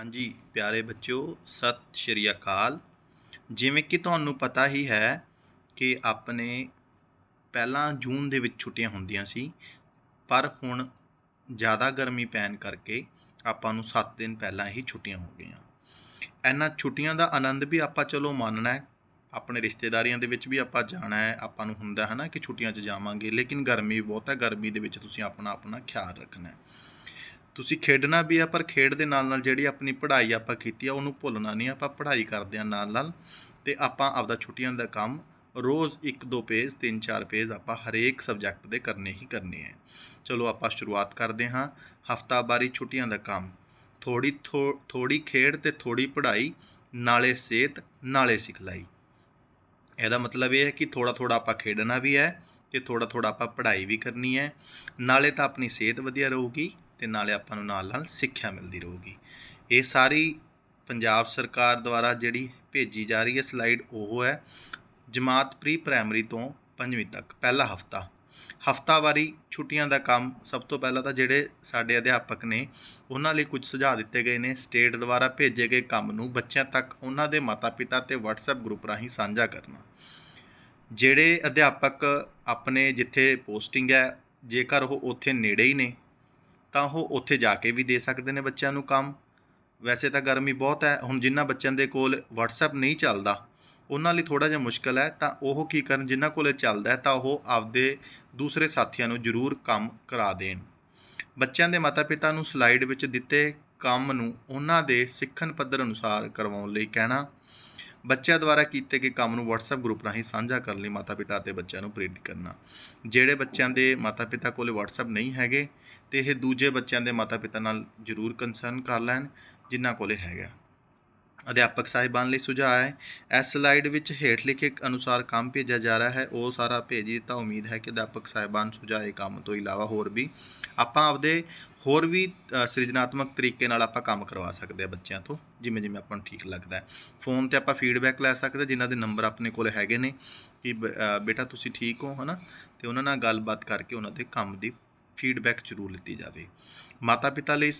ਹਾਂਜੀ, ਪਿਆਰੇ ਬੱਚਿਓ, ਸਤਿ ਸ਼੍ਰੀ ਅਕਾਲ। ਜਿਵੇਂ ਕਿ ਤੁਹਾਨੂੰ ਪਤਾ ਹੀ ਹੈ ਕਿ ਆਪਣੇ ਪਹਿਲਾਂ ਜੂਨ ਦੇ ਵਿੱਚ ਛੁੱਟੀਆਂ ਹੁੰਦੀਆਂ ਸੀ, ਪਰ ਹੁਣ ਜ਼ਿਆਦਾ ਗਰਮੀ ਪੈਣ ਕਰਕੇ ਆਪਾਂ ਨੂੰ 7 ਦਿਨ ਪਹਿਲਾਂ ਹੀ ਛੁੱਟੀਆਂ ਹੋ ਗਈਆਂ। ਇਹਨਾਂ ਛੁੱਟੀਆਂ ਦਾ ਆਨੰਦ ਵੀ ਆਪਾਂ ਚਲੋ ਮੰਨਣਾ ਹੈ, ਆਪਣੇ ਰਿਸ਼ਤੇਦਾਰੀਆਂ ਦੇ ਵਿੱਚ ਵੀ ਆਪਾਂ ਜਾਣਾ ਹੈ, ਆਪਾਂ ਨੂੰ ਹੁੰਦਾ ਹੈ ਨਾ ਕਿ ਛੁੱਟੀਆਂ 'ਚ ਜਾਵਾਂਗੇ, ਲੇਕਿਨ ਗਰਮੀ ਬਹੁਤ ਹੈ, ਗਰਮੀ ਦੇ ਵਿੱਚ ਤੁਸੀਂ ਆਪਣਾ ਆਪਣਾ ਖਿਆਲ ਰੱਖਣਾ ਹੈ। ਤੁਸੀਂ ਖੇਡਣਾ ਵੀ ਆ, ਪਰ ਖੇਡ ਦੇ ਨਾਲ ਨਾਲ ਜਿਹੜੀ ਆਪਣੀ ਪੜ੍ਹਾਈ ਆਪਾਂ ਕੀਤੀ ਆ, ਉਹਨੂੰ ਭੁੱਲਣਾ ਨਹੀਂ, ਆਪਾਂ ਪੜ੍ਹਾਈ ਕਰਦੇ ਆ ਨਾਲ ਨਾਲ ਤੇ ਆਪਾਂ ਆਪਦਾ ਛੁੱਟੀਆਂ ਦਾ ਕੰਮ ਰੋਜ਼ ਇੱਕ ਦੋ ਪੇਜ, ਤਿੰਨ ਚਾਰ ਪੇਜ ਆਪਾਂ ਹਰੇਕ ਸਬਜੈਕਟ ਦੇ ਕਰਨੇ ਹੀ ਕਰਨੇ ਹੈ ਚਲੋ ਆਪਾਂ ਸ਼ੁਰੂਆਤ ਕਰਦੇ ਹਾਂ ਹਫਤਾਵਾਰੀ ਛੁੱਟੀਆਂ ਦਾ ਕੰਮ। ਥੋੜੀ ਥੋੜੀ ਖੇਡ ਤੇ ਥੋੜੀ ਪੜ੍ਹਾਈ, ਨਾਲੇ ਸਿਹਤ, ਨਾਲੇ ਸਿਖਲਾਈ। ਇਹਦਾ ਮਤਲਬ ਇਹ ਹੈ ਕਿ ਥੋੜਾ ਥੋੜਾ ਆਪਾਂ ਖੇਡਣਾ ਵੀ ਹੈ ਤੇ ਥੋੜਾ ਥੋੜਾ ਆਪਾਂ ਪੜ੍ਹਾਈ ਵੀ ਕਰਨੀ ਹੈ, ਨਾਲੇ ਤਾਂ ਆਪਣੀ ਸਿਹਤ ਵਧੀਆ ਰਹੂਗੀ। ਤੇ ਨਾਲੇ ਆਪਾਂ ਨੂੰ ਨਾਲ ਨਾਲ ਸਿੱਖਿਆ ਮਿਲਦੀ ਰਹੂਗੀ। ਇਹ ਸਾਰੀ ਪੰਜਾਬ ਸਰਕਾਰ ਦੁਆਰਾ ਜਿਹੜੀ ਭੇਜੀ ਜਾ ਰਹੀ ਹੈ ਸਲਾਈਡ ਉਹ ਹੈ ਜਮਾਤ ਪ੍ਰੀ ਪ੍ਰਾਇਮਰੀ ਤੋਂ ਪੰਜਵੀਂ ਤੱਕ, ਪਹਿਲਾ ਹਫਤਾ। ਹਫਤਾਵਾਰੀ ਛੁੱਟੀਆਂ ਦਾ ਕੰਮ ਸਭ ਤੋਂ ਪਹਿਲਾਂ ਤਾਂ ਜਿਹੜੇ ਸਾਡੇ ਅਧਿਆਪਕ ਨੇ, ਉਹਨਾਂ ਲਈ ਕੁਝ ਸੁਝਾਅ ਦਿੱਤੇ ਗਏ ਨੇ। ਸਟੇਟ ਦੁਆਰਾ ਭੇਜੇ ਗਏ ਕੰਮ ਨੂੰ ਬੱਚਿਆਂ ਤੱਕ ਉਹਨਾਂ ਦੇ ਮਾਤਾ-ਪਿਤਾ ਤੇ WhatsApp ਗਰੁੱਪ ਰਾਹੀਂ ਸਾਂਝਾ ਕਰਨਾ। ਜਿਹੜੇ ਅਧਿਆਪਕ ਆਪਣੇ ਜਿੱਥੇ ਪੋਸਟਿੰਗ ਹੈ, ਜੇਕਰ ਉਹ ਉੱਥੇ ਨੇੜੇ ਹੀ ਨੇ ਤਾਂ ਉਹ ਉੱਥੇ ਜਾ ਕੇ ਵੀ ਦੇ ਸਕਦੇ ਨੇ ਬੱਚਿਆਂ ਨੂੰ ਕੰਮ। ਵੈਸੇ ਤਾਂ ਗਰਮੀ ਬਹੁਤ ਹੈ, ਹੁਣ ਜਿਨ੍ਹਾਂ ਬੱਚਿਆਂ ਦੇ ਕੋਲ WhatsApp ਨਹੀਂ ਚੱਲਦਾ, ਉਹਨਾਂ ਲਈ ਥੋੜਾ ਜਿਹਾ ਮੁਸ਼ਕਲ ਹੈ, ਤਾਂ ਉਹ ਕੀ ਕਰਨ, ਜਿਨ੍ਹਾਂ ਕੋਲੇ ਚੱਲਦਾ ਤਾਂ ਉਹ ਆਪਦੇ ਦੂਸਰੇ ਸਾਥੀਆਂ ਨੂੰ ਜ਼ਰੂਰ ਕੰਮ ਕਰਾ ਦੇਣ। ਬੱਚਿਆਂ ਦੇ ਮਾਤਾ-ਪਿਤਾ ਨੂੰ ਸਲਾਈਡ ਵਿੱਚ ਦਿੱਤੇ ਕੰਮ ਨੂੰ ਉਹਨਾਂ ਦੇ ਸਿੱਖਣ ਪੱਧਰ ਅਨੁਸਾਰ ਕਰਵਾਉਣ ਲਈ ਕਹਿਣਾ, ਬੱਚਿਆਂ ਦੁਆਰਾ ਕੀਤੇ ਗਏ ਕੰਮ ਨੂੰ WhatsApp ਗਰੁੱਪ ਰਾਹੀਂ ਸਾਂਝਾ ਕਰਨ ਲਈ ਮਾਤਾ-ਪਿਤਾ ਅਤੇ ਬੱਚਿਆਂ ਨੂੰ ਪ੍ਰੇਰਿਤ ਕਰਨਾ। ਜਿਹੜੇ ਬੱਚਿਆਂ ਦੇ ਮਾਤਾ-ਪਿਤਾ ਕੋਲੇ WhatsApp ਨਹੀਂ ਹੈਗੇ ਤੇ ਇਹ ਦੂਜੇ ਬੱਚਿਆਂ ਦੇ ਮਾਤਾ-ਪਿਤਾ ਨਾਲ ਜ਼ਰੂਰ ਕੰਸਰਨ ਕਰ ਲੈਣ, ਜਿਨ੍ਹਾਂ ਕੋਲੇ ਹੈਗਾ। ਅਧਿਆਪਕ ਸਾਹਿਬਾਨ ਲਈ ਸੁਝਾਅ ਹੈ, ਇਸ ਸਲਾਈਡ ਵਿੱਚ ਹੇਠ ਲਿਖੇ ਅਨੁਸਾਰ ਕੰਮ ਭੇਜਿਆ ਜਾ ਰਿਹਾ ਹੈ, ਉਹ ਸਾਰਾ ਭੇਜ ਦਿੱਤਾ। ਉਮੀਦ ਹੈ ਕਿ ਅਧਿਆਪਕ ਸਾਹਿਬਾਨ ਸੁਝਾਏ ਕੰਮ ਤੋਂ ਇਲਾਵਾ ਹੋਰ ਵੀ, ਆਪਾਂ ਆਪਦੇ ਹੋਰ ਵੀ ਸਿਰਜਣਾਤਮਕ ਤਰੀਕੇ ਨਾਲ ਆਪਾਂ ਕੰਮ ਕਰਵਾ ਸਕਦੇ ਆ ਬੱਚਿਆਂ ਤੋਂ, ਜਿਵੇਂ ਜਿਵੇਂ ਆਪਾਂ ਨੂੰ ਠੀਕ ਲੱਗਦਾ ਹੈ। ਫੋਨ ਤੇ ਆਪਾਂ ਫੀਡਬੈਕ ਲੈ ਸਕਦੇ ਜਿਨ੍ਹਾਂ ਦੇ ਨੰਬਰ ਆਪਣੇ ਕੋਲ ਹੈਗੇ ਨੇ, ਕਿ ਬੇਟਾ ਤੁਸੀਂ ਠੀਕ ਹੋ, ਹਨਾ? ਤੇ ਉਹਨਾਂ ਨਾਲ ਗੱਲਬਾਤ ਕਰਕੇ ਉਹਨਾਂ ਦੇ ਕੰਮ ਦੀ ਫੀਡਬੈਕ ਜ਼ਰੂਰ ਲਿੱਤੀ ਜਾਵੇ। ਮਾਤਾ ਪਿਤਾ ਲਈ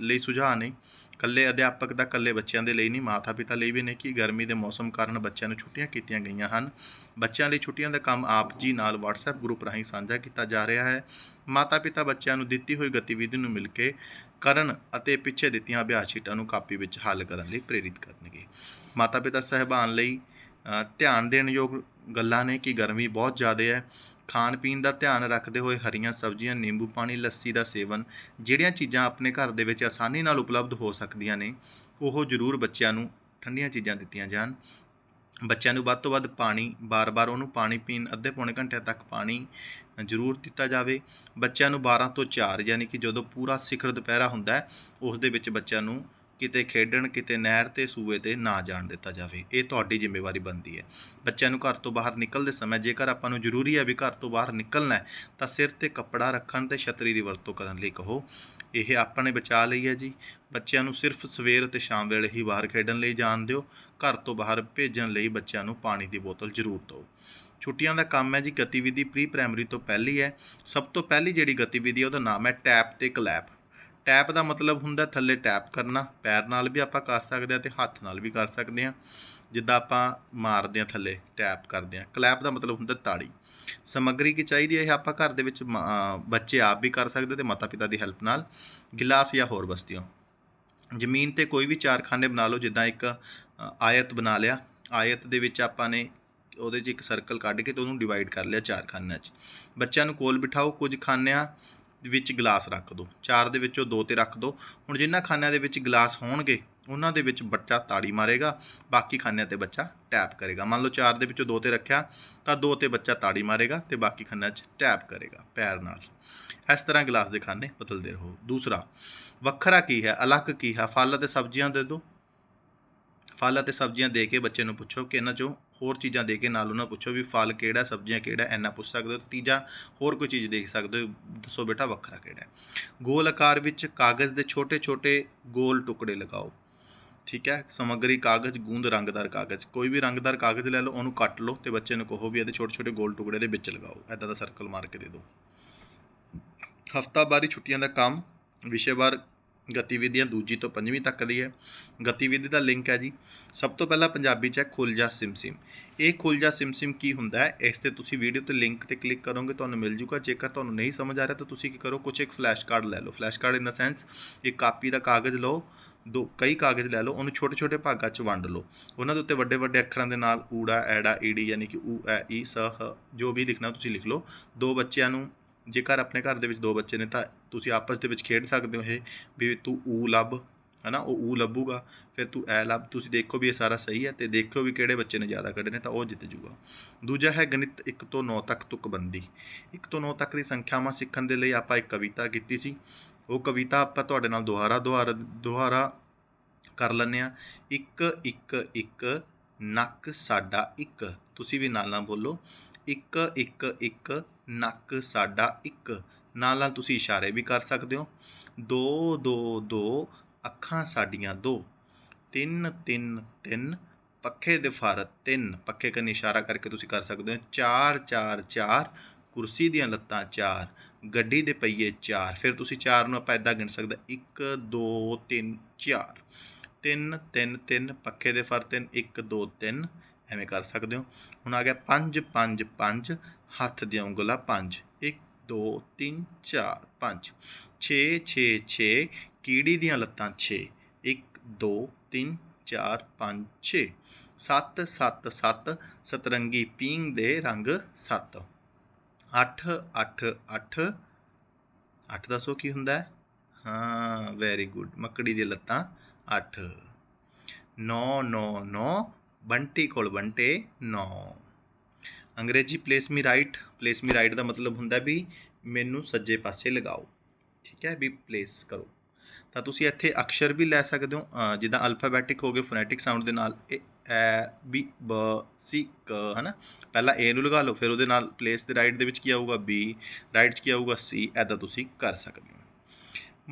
ਲਈ ਸੁਝਾਅ ਨੇ। ਕੱਲੇ ਅਧਿਆਪਕ ਦਾ ਕੱਲੇ ਬੱਚਿਆਂ ਦੇ ਲਈ ਨਹੀਂ ਮਾਤਾ ਪਿਤਾ ਲਈ ਵੀ ਨੇ ਕਿ ਗਰਮੀ ਦੇ ਮੌਸਮ ਕਾਰਨ ਬੱਚਿਆਂ ਨੂੰ ਛੁੱਟੀਆਂ ਕੀਤੀਆਂ ਗਈਆਂ ਹਨ। ਬੱਚਿਆਂ ਲਈ ਛੁੱਟੀਆਂ ਦਾ ਕੰਮ ਆਪ ਜੀ ਨਾਲ WhatsApp ਗਰੁੱਪ ਰਾਹੀਂ ਸਾਂਝਾ ਕੀਤਾ ਜਾ ਰਿਹਾ ਹੈ। ਮਾਤਾ ਪਿਤਾ ਬੱਚਿਆਂ ਨੂੰ ਦਿੱਤੀ ਹੋਈ ਗਤੀਵਿਧੀ ਨੂੰ ਮਿਲ ਕੇ ਕਰਨ ਅਤੇ ਪਿੱਛੇ ਦਿੱਤੀਆਂ ਅਭਿਆਸ ਸ਼ੀਟਾਂ ਨੂੰ ਕਾਪੀ ਵਿੱਚ ਹੱਲ ਕਰਨ ਲਈ ਪ੍ਰੇਰਿਤ ਕਰਨਗੇ। ਮਾਤਾ ਪਿਤਾ ਸਹਿਬਾਨ ਲਈ ਧਿਆਨ ਦੇਣ ਯੋਗ ਗੱਲਾਂ ਨੇ ਕਿ ਗਰਮੀ ਬਹੁਤ ਜ਼ਿਆਦਾ ਹੈ। ਖਾਣ ਪੀਣ ਦਾ ਧਿਆਨ ਰੱਖਦੇ ਹੋਏ ਹਰੀਆਂ ਸਬਜ਼ੀਆਂ, ਨਿੰਬੂ ਪਾਣੀ, ਲੱਸੀ ਦਾ ਸੇਵਨ, ਜਿਹੜੀਆਂ ਚੀਜ਼ਾਂ ਆਪਣੇ ਘਰ ਦੇ ਵਿੱਚ ਆਸਾਨੀ ਨਾਲ ਉਪਲਬਧ ਹੋ ਸਕਦੀਆਂ ਨੇ, ਉਹ ਜ਼ਰੂਰ ਬੱਚਿਆਂ ਨੂੰ ਠੰਡੀਆਂ ਚੀਜ਼ਾਂ ਦਿੱਤੀਆਂ ਜਾਣ। ਬੱਚਿਆਂ ਨੂੰ ਵੱਧ ਤੋਂ ਵੱਧ ਪਾਣੀ, ਬਾਰ-ਬਾਰ ਉਹਨੂੰ ਪਾਣੀ ਪੀਣ, ਅੱਧੇ ਪੌਣੇ ਘੰਟੇ ਤੱਕ ਪਾਣੀ ਜ਼ਰੂਰ ਦਿੱਤਾ ਜਾਵੇ। ਬੱਚਿਆਂ ਨੂੰ 12 ਤੋਂ 4 ਯਾਨੀ ਕਿ ਜਦੋਂ ਪੂਰਾ ਸਿਖਰ ਦੁਪਹਿਰਾ ਹੁੰਦਾ ਹੈ, ਉਸ ਦੇ ਵਿੱਚ ਬੱਚਿਆਂ ਨੂੰ ਕਿਤੇ ਖੇਡਣ, ਕਿਤੇ ਨਹਿਰ ਤੇ ਸੂਏ ਤੇ ਨਾ ਜਾਣ ਦਿੱਤਾ ਜਾਵੇ। ਇਹ ਤੁਹਾਡੀ ਜ਼ਿੰਮੇਵਾਰੀ ਬਣਦੀ ਹੈ। ਬੱਚਿਆਂ ਨੂੰ ਘਰ ਤੋਂ ਬਾਹਰ ਨਿਕਲਦੇ ਸਮੇਂ ਜੇਕਰ ਆਪਾਂ ਨੂੰ ਜ਼ਰੂਰੀ ਹੈ ਵੀ ਘਰ ਤੋਂ ਬਾਹਰ ਨਿਕਲਣਾ ਹੈ, ਤਾਂ ਸਿਰ ਤੇ ਕੱਪੜਾ ਰੱਖਣ ਤੇ ਛਤਰੀ ਦੀ ਵਰਤੋਂ ਕਰਨ ਲਈ ਕਹੋ। ਇਹ ਆਪਣੇ ਬਚਾ ਲਈ ਹੈ ਜੀ। ਬੱਚਿਆਂ ਨੂੰ ਸਿਰਫ ਸਵੇਰ ਅਤੇ ਸ਼ਾਮ ਵੇਲੇ ਹੀ ਬਾਹਰ ਖੇਡਣ ਲਈ ਜਾਣ ਦਿਓ। ਘਰ ਤੋਂ ਬਾਹਰ ਭੇਜਣ ਲਈ ਬੱਚਿਆਂ ਨੂੰ ਪਾਣੀ ਦੀ ਬੋਤਲ ਜ਼ਰੂਰ ਦਿਓ। ਛੁੱਟੀਆਂ ਦਾ ਕੰਮ ਹੈ ਜੀ, ਗਤੀਵਿਧੀ ਪ੍ਰੀ ਪ੍ਰਾਇਮਰੀ ਤੋਂ ਪਹਿਲੀ ਹੈ। ਸਭ ਤੋਂ ਪਹਿਲੀ ਜਿਹੜੀ ਗਤੀਵਿਧੀ ਉਹਦਾ ਨਾਮ ਹੈ ਟੈਪ ਤੇ ਕਲੈਪ। ਟੈਪ ਦਾ ਮਤਲਬ ਹੁੰਦਾ ਥੱਲੇ ਟੈਪ ਕਰਨਾ, ਪੈਰ ਨਾਲ ਵੀ ਆਪਾਂ ਕਰ ਸਕਦੇ ਆ ਤੇ ਹੱਥ ਨਾਲ ਵੀ ਕਰ ਸਕਦੇ ਆ ਜਿੱਦਾਂ ਆਪਾਂ ਮਾਰਦੇ ਆ ਥੱਲੇ ਟੈਪ ਕਰਦੇ ਆ ਕਲੈਪ ਦਾ ਮਤਲਬ ਹੁੰਦਾ ਤਾੜੀ। ਸਮੱਗਰੀ ਕੀ ਚਾਹੀਦੀ ਹੈ? ਇਹ ਆਪਾਂ ਘਰ ਦੇ ਵਿੱਚ ਬੱਚੇ ਆਪ ਵੀ ਕਰ ਸਕਦੇ ਤੇ ਮਾਤਾ ਪਿਤਾ ਦੀ ਹੈਲਪ ਨਾਲ। ਗਿਲਾਸ ਜਾਂ ਹੋਰ ਵਸਤੂਆਂ ਜ਼ਮੀਨ ਤੇ ਕੋਈ ਵੀ ਚਾਰ ਖਾਨੇ ਬਣਾ ਲਓ, ਜਿੱਦਾਂ ਇੱਕ ਆਇਤ ਬਣਾ ਲਿਆ। ਆਇਤ ਦੇ ਵਿੱਚ ਆਪਾਂ ਨੇ ਉਹਦੇ 'ਚ ਇੱਕ ਸਰਕਲ ਕੱਢ ਕੇ ਤੇ ਉਹਨੂੰ ਡਿਵਾਈਡ ਕਰ ਲਿਆ ਚਾਰ ਖਾਨਿਆਂ 'ਚ। ਬੱਚਿਆਂ ਨੂੰ ਕੋਲ ਬਿਠਾਓ, ਕੁਝ ਖਾਨਿਆਂ ਵਿੱਚ ਗਲਾਸ ਰੱਖ ਦਿਓ ਚਾਰ ਦੇ ਵਿੱਚੋਂ ਦੋ ਤੇ ਰੱਖ ਦਿਓ ਹੁਣ ਜਿਨ੍ਹਾਂ ਖਾਨਿਆਂ ਦੇ ਵਿੱਚ ਗਲਾਸ ਹੋਣਗੇ, ਉਹਨਾਂ ਦੇ ਵਿੱਚ ਬੱਚਾ ਤਾੜੀ ਮਾਰੇਗਾ, ਬਾਕੀ ਖਾਨਿਆਂ ਤੇ ਬੱਚਾ ਟੈਪ ਕਰੇਗਾ। ਮੰਨ ਲਓ ਚਾਰ ਦੇ ਵਿੱਚੋਂ ਦੋ ਤੇ ਰੱਖਿਆ, ਤਾਂ ਦੋ ਤੇ ਬੱਚਾ ਤਾੜੀ ਮਾਰੇਗਾ ਤੇ ਬਾਕੀ ਖਾਨਿਆਂ 'ਚ ਟੈਪ ਕਰੇਗਾ ਪੈਰ ਨਾਲ। ਇਸ ਤਰ੍ਹਾਂ ਗਲਾਸ ਦੇ ਖਾਨੇ ਬਦਲਦੇ ਰਹੋ। ਦੂਸਰਾ, ਵੱਖਰਾ ਕੀ ਹੈ? ਅਲੱਗ ਕੀ ਹੈ? ਫਲ ਅਤੇ ਸਬਜ਼ੀਆਂ ਦੇ ਦਿਓ ਫਲ ਅਤੇ ਸਬਜ਼ੀਆਂ ਦੇ ਕੇ ਬੱਚੇ ਨੂੰ ਪੁੱਛੋ ਕਿ ਇਹਨਾਂ 'ਚੋਂ ਹੋਰ ਚੀਜ਼ਾਂ ਦੇ ਕੇ ਨਾਲ ਉਹਨਾਂ ਪੁੱਛੋ ਵੀ ਫਲ ਕਿਹੜਾ, ਸਬਜ਼ੀਆਂ ਕਿਹੜਾ ਐਨਾ ਪੁੱਛ ਸਕਦੇ ਹੋ। ਤੀਜਾ, ਹੋਰ ਕੋਈ ਚੀਜ਼ ਦੇਖ ਸਕਦੇ ਹੋ, ਦੱਸੋ ਬੇਟਾ ਵੱਖਰਾ ਕਿਹੜਾ ਹੈ। ਗੋਲ ਆਕਾਰ ਵਿੱਚ ਕਾਗਜ਼ ਦੇ ਛੋਟੇ-ਛੋਟੇ ਗੋਲ ਟੁਕੜੇ ਲਗਾਓ, ਠੀਕ ਹੈ? ਸਮੱਗਰੀ ਕਾਗਜ਼, ਗੂੰਦ ਰੰਗਦਾਰ ਕਾਗਜ਼, ਕੋਈ ਵੀ ਰੰਗਦਾਰ ਕਾਗਜ਼ ਲੈ ਲਓ, ਉਹਨੂੰ ਕੱਟ ਲਓ ਤੇ ਬੱਚੇ ਨੂੰ ਕਹੋ ਵੀ ਇਹਦੇ ਛੋਟੇ-ਛੋਟੇ ਗੋਲ ਟੁਕੜੇ ਦੇ ਵਿੱਚ ਲਗਾਓ ਐਦਾਂ ਦਾ ਸਰਕਲ ਮਾਰ ਕੇ ਦੇ ਦਿਓ। ਹਫਤਾਵਾਰੀ ਛੁੱਟੀਆਂ ਦਾ ਕੰਮ, ਵਿਸ਼ੇਵਾਰ ਗਤੀਵਿਧੀਆਂ ਦੂਜੀ ਤੋਂ ਪੰਜਵੀਂ ਤੱਕ ਦੀ ਹੈ। ਗਤੀਵਿਧੀ ਦਾ ਲਿੰਕ ਹੈ ਜੀ। ਸਭ ਤੋਂ ਪਹਿਲਾਂ ਪੰਜਾਬੀ ਚ ਹੈ ਖੁੱਲ ਜਾ ਸਿਮ ਇਹ ਖੁੱਲ ਜਾ ਸਿਮ ਕੀ ਹੁੰਦਾ ਹੈ? ਇਸ ਤੇ ਤੁਸੀਂ ਵੀਡੀਓ ਤੇ ਲਿੰਕ ਤੇ ਕਲਿੱਕ ਕਰੋਗੇ, ਤੁਹਾਨੂੰ ਮਿਲ ਜੂਗਾ। ਜੇਕਰ ਤੁਹਾਨੂੰ ਨਹੀਂ ਸਮਝ ਆ ਰਿਹਾ, ਤਾਂ ਤੁਸੀਂ ਕੀ ਕਰੋ ਕੁਝ ਇੱਕ ਫਲੈਸ਼ ਕਾਰਡ ਲੈ ਲਓ। Flash card in the sense, ਇੱਕ ਕਾਪੀ ਦਾ ਕਾਗਜ਼ ਲਓ, ਦੋ, ਕਈ ਕਾਗਜ਼ ਲੈ ਲਓ, ਉਹਨੂੰ ਛੋਟੇ ਛੋਟੇ ਭਾਗਾਂ 'ਚ ਵੰਡ ਲਓ। ਉਹਨਾਂ ਦੇ ਉੱਤੇ ਵੱਡੇ ਵੱਡੇ ਅੱਖਰਾਂ ਦੇ ਨਾਲ ਊੜਾ, ਐੜਾ, ਈੜੀ, ਯਾਨੀ ਕਿ ਊ, ਐ, ਈ, ਸ, ਹ ਜੋ ਵੀ ਲਿਖਣਾ ਤੁਸੀਂ ਲਿਖ ਲਓ। ਦੋ ਬੱਚਿਆਂ ਨੂੰ ਜੇਕਰ ਆਪਣੇ ਘਰ ਦੇ ਵਿੱਚ ਦੋ ਬੱਚੇ ਨੇ ਤਾਂ ਤੁਸੀਂ ਆਪਸ ਦੇ ਵਿੱਚ ਖੇਡ ਸਕਦੇ ਹੋ ਇਹ ਵੀ ਤੂੰ ਊ ਲੱਭ, ਹਨਾ, ਉਹ ਊ ਲੱਭੂਗਾ, ਫਿਰ ਤੂੰ ਐ ਲੱਭ, ਤੁਸੀਂ ਦੇਖੋ ਵੀ ਇਹ ਸਾਰਾ ਸਹੀ ਹੈ ਤੇ ਦੇਖੋ ਵੀ ਕਿਹੜੇ ਬੱਚੇ ਨੇ ਜ਼ਿਆਦਾ ਕੱਢੇ ਨੇ ਤਾਂ ਉਹ ਜਿੱਤ ਜੂਗਾ। ਦੂਜਾ ਹੈ ਗਣਿਤ 1 ਤੋਂ 9 ਤੱਕ ਤੁਕਬੰਦੀ 1 ਤੋਂ 9 ਤੱਕ ਦੀ ਸੰਖਿਆਵਾਂ ਸਿੱਖਣ ਦੇ ਲਈ ਆਪਾਂ ਇੱਕ ਕਵਿਤਾ ਕੀਤੀ ਸੀ। ਉਹ ਕਵਿਤਾ ਆਪਾਂ ਤੁਹਾਡੇ ਨਾਲ ਦੁਹਾਰਾ ਦੁਬਾਰਾ ਦੁਹਾਰਾ ਕਰ ਲੈਂਦੇ ਆ ਇੱਕ ਇੱਕ ਇੱਕ, ਨੱਕ ਸਾਡਾ ਇੱਕ। ਤੁਸੀਂ ਵੀ ਨਾਲ ਨਾਲ ਬੋਲੋ। ਇੱਕ ਇੱਕ ਇੱਕ ਨੱਕ ਸਾਡਾ ਇੱਕ। ਨਾਲ ਨਾਲ ਤੁਸੀਂ ਇਸ਼ਾਰੇ ਵੀ ਕਰ ਸਕਦੇ ਹੋ। ਦੋ ਦੋ ਦੋ, ਅੱਖਾਂ ਸਾਡੀਆਂ ਦੋ। ਤਿੰਨ ਤਿੰਨ ਤਿੰਨ, ਪੱਖੇ ਦੇ ਫਾਰਤ ਤਿੰਨ। ਪੱਖੇ ਕੰਨ ਇਸ਼ਾਰਾ ਕਰਕੇ ਤੁਸੀਂ ਕਰ ਸਕਦੇ ਹੋ। ਚਾਰ ਚਾਰ ਚਾਰ, ਕੁਰਸੀ ਦੀਆਂ ਲੱਤਾਂ ਚਾਰ, ਗੱਡੀ ਦੇ ਪਹੀਏ ਚਾਰ। ਫਿਰ ਤੁਸੀਂ ਚਾਰ ਨੂੰ ਆਪਾਂ ਇਦਾਂ ਗਿਣ ਸਕਦੇ 1 2 3 4 ਤਿੰਨ ਤਿੰਨ ਤਿੰਨ, ਪੱਖੇ ਦੇ ਫਰ ਤਿੰਨ। 1 2 3 ਐਵੇਂ ਕਰ ਸਕਦੇ ਹੋ। ਹੁਣ ਆ ਗਿਆ 5 5 5 ਹੱਥ ਦੀਆਂ ਉਂਗਲਾਂ 5 1 2 3 4 5 6 6 6 ਕੀੜੀ ਦੀਆਂ ਲੱਤਾਂ 6 1 2 3 4 5 6 7 7 7 ਸਤਰੰਗੀ ਪੀਂਗ ਦੇ ਰੰਗ 7 8 8 8 8 ਦੱਸੋ ਕੀ ਹੁੰਦਾ? ਹੈ ਹਾਂ ਵੈਰੀ ਗੁੱਡ ਮੱਕੜੀ ਦੀਆਂ ਲੱਤਾਂ 8 9 9 9 ਬੰਟੀ ਕੋਲ ਬੰਟੇ 9 ਅੰਗਰੇਜ਼ੀ place me right place me right ਦਾ ਮਤਲਬ ਹੁੰਦਾ ਵੀ ਮੈਨੂੰ ਸੱਜੇ ਪਾਸੇ ਲਗਾਓ, ਠੀਕ ਹੈ, ਵੀ ਪਲੇਸ ਕਰੋ। ਤਾਂ ਤੁਸੀਂ ਇੱਥੇ ਅਕਸ਼ਰ ਵੀ ਲੈ ਸਕਦੇ ਹੋ ਜਿੱਦਾਂ ਅਲਫਾਬੈਟਿਕ ਹੋ ਗਏ ਫੋਨੈਟਿਕ ਸਾਊਂਡ ਦੇ ਨਾਲ ਇਹ, ਐ, ਬੀ, ਬ, ਸੀ, ਕ, ਹਨਾ? ਪਹਿਲਾਂ ਏ ਨੂੰ ਲਗਾ ਲਓ, ਫਿਰ ਉਹਦੇ ਨਾਲ ਪਲੇਸ ਦੇ ਰਾਈਟ ਦੇ ਵਿੱਚ ਕੀ ਆਊਗਾ? ਬੀ ਰਾਈਟ 'ਚ ਕੀ ਆਊਗਾ? ਸੀ ਐਦਾਂ ਤੁਸੀਂ ਕਰ ਸਕਦੇ ਹੋ।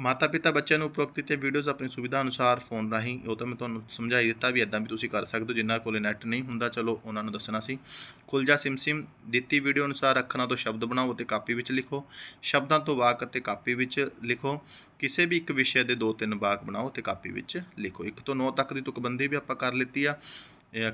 ਮਾਤਾ ਪਿਤਾ ਬੱਚਿਆਂ ਨੂੰ ਉਪਰੋਕਤ ਕੀਤੇ ਵੀਡੀਓਜ਼ ਆਪਣੀ ਸੁਵਿਧਾ ਅਨੁਸਾਰ ਫੋਨ ਰਾਹੀਂ, ਉਹ ਤਾਂ ਮੈਂ ਤੁਹਾਨੂੰ ਸਮਝਾਈ ਦਿੱਤਾ ਵੀ ਇਦਾਂ ਵੀ ਤੁਸੀਂ ਕਰ ਸਕਦੇ ਹੋ, ਜਿਨ੍ਹਾਂ ਕੋਲੇ ਨੈਟ ਨਹੀਂ ਹੁੰਦਾ, ਚਲੋ ਉਹਨਾਂ ਨੂੰ ਦੱਸਣਾ ਸੀ। ਖੁੱਲ ਜਾ ਸਿਮ ਦਿੱਤੀ ਵੀਡੀਓ ਅਨੁਸਾਰ ਅੱਖਰਾਂ ਤੋਂ ਸ਼ਬਦ ਬਣਾਓ ਅਤੇ ਕਾਪੀ ਵਿੱਚ ਲਿਖੋ। ਸ਼ਬਦਾਂ ਤੋਂ ਵਾਕ ਅਤੇ ਕਾਪੀ ਵਿੱਚ ਲਿਖੋ। ਕਿਸੇ ਵੀ ਇੱਕ ਵਿਸ਼ੇ ਦੇ ਦੋ ਤਿੰਨ ਵਾਕ ਬਣਾਓ ਤੇ ਕਾਪੀ ਵਿੱਚ ਲਿਖੋ। 1 ਤੋਂ 9 ਤੱਕ ਦੀ ਤੁਕਬੰਦੀ ਵੀ ਆਪਾਂ ਕਰ ਲਿੱਤੀ ਆ।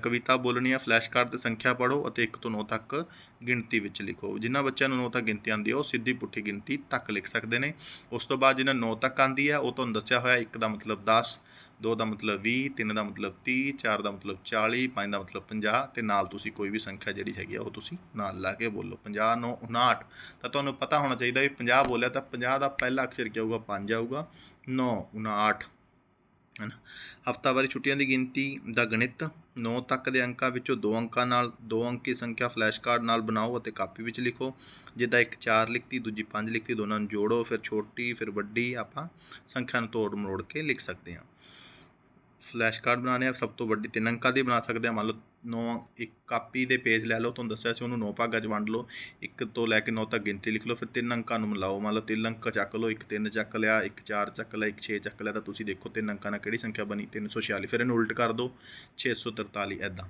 ਕਵਿਤਾ ਬੋਲਣੀ ਆ ਫਲੈਸ਼ ਕਾਰਡ ਤੇ ਸੰਖਿਆ ਪੜੋ ਅਤੇ 1 ਤੋਂ 9 ਤੱਕ ਗਿਣਤੀ ਵਿੱਚ ਲਿਖੋ। ਜਿਨ੍ਹਾਂ ਬੱਚਿਆਂ ਨੂੰ 9 ਤੱਕ ਗਿਣਤੀ ਆਉਂਦੀ ਹੈ, ਉਹ ਸਿੱਧੀ ਪੁੱਠੀ ਗਿਣਤੀ ਤੱਕ ਲਿਖ ਸਕਦੇ ਨੇ। ਉਸ ਤੋਂ ਬਾਅਦ ਜਿਹਨਾਂ 9 ਤੱਕ ਆਉਂਦੀ ਹੈ, ਉਹ ਤੁਹਾਨੂੰ ਦੱਸਿਆ ਹੋਇਆ 1 ਦਾ ਮਤਲਬ 10 2 ਦਾ ਮਤਲਬ 20 3 ਦਾ ਮਤਲਬ 30 4 ਦਾ ਮਤਲਬ 40 5 ਦਾ ਮਤਲਬ 50 ਤੇ ਨਾਲ ਤੁਸੀਂ ਕੋਈ ਵੀ ਸੰਖਿਆ ਜਿਹੜੀ ਹੈਗੀ ਆ, ਉਹ ਤੁਸੀਂ ਨਾਲ ਲਾ ਕੇ ਬੋਲੋ। 50 9 59 ਤਾਂ ਤੁਹਾਨੂੰ ਪਤਾ ਹੋਣਾ ਚਾਹੀਦਾ ਵੀ 50 ਬੋਲਿਆ ਤਾਂ 50 ਦਾ ਪਹਿਲਾ ਅਕਸ਼ਰ ਕੀ ਆਊਗਾ? 5 ਆਊਗਾ। 9 59 ਹੈਨਾ? ਹਫਤਾਵਾਰੀ ਛੁੱਟੀਆਂ ਦੀ ਗਿਣਤੀ ਦਾ ਗਣਿਤ 9 ਤੱਕ ਦੇ ਅੰਕਾਂ ਵਿੱਚੋਂ ਦੋ ਅੰਕਾਂ ਨਾਲ, ਦੋ ਅੰਕੀ ਸੰਖਿਆ ਫਲੈਸ਼ ਕਾਰਡ ਨਾਲ ਬਣਾਓ ਅਤੇ ਕਾਪੀ ਵਿੱਚ ਲਿਖੋ। ਜਿੱਦਾਂ ਇੱਕ 4 ਲਿਖਤੀ, ਦੂਜੀ 5 ਲਿਖਤੀ, ਦੋਨਾਂ ਨੂੰ ਜੋੜੋ, ਫਿਰ ਛੋਟੀ, ਫਿਰ ਵੱਡੀ ਆਪਾਂ ਸੰਖਿਆ ਨੂੰ ਤੋੜ ਮਰੋੜ ਕੇ ਲਿਖ ਸਕਦੇ ਹਾਂ। ਫਲੈਸ਼ ਕਾਰਡ ਬਣਾਉਣੇ ਆ, ਸਭ ਤੋਂ ਵੱਡੀ ਤਿੰਨ ਅੰਕਾਂ ਦੀ ਬਣਾ ਸਕਦੇ ਆ। ਮੰਨ ਲਓ ਨੌ, ਇੱਕ ਕਾਪੀ ਦੇ ਪੇਜ ਲੈ ਲਓ, ਤੁਹਾਨੂੰ ਦੱਸਿਆ ਸੀ ਉਹਨੂੰ ਨੌ ਭਾਗਾਂ 'ਚ ਵੰਡ ਲਓ। ਇੱਕ ਤੋਂ ਲੈ ਕੇ ਨੌ ਤੱਕ ਗਿਣਤੀ ਲਿਖ ਲਓ, ਫਿਰ ਤਿੰਨ ਅੰਕਾਂ ਨੂੰ ਮਿਲਾਓ। ਮੰਨ ਲਓ ਤਿੰਨ ਅੰਕ ਚੱਕ ਲਓ, ਇੱਕ ਤਿੰਨ ਚੱਕ ਲਿਆ, ਇੱਕ ਚਾਰ ਚੱਕ ਲਿਆ, ਇੱਕ 6 ਚੱਕ ਲਿਆ, ਤਾਂ ਤੁਸੀਂ ਦੇਖੋ ਤਿੰਨ ਅੰਕਾਂ ਨਾਲ ਕਿਹੜੀ ਸੰਖਿਆ ਬਣੀ? 346 ਫਿਰ ਇਹਨੂੰ ਉਲਟ ਕਰ ਦਿਓ 643 ਐਦਾਂ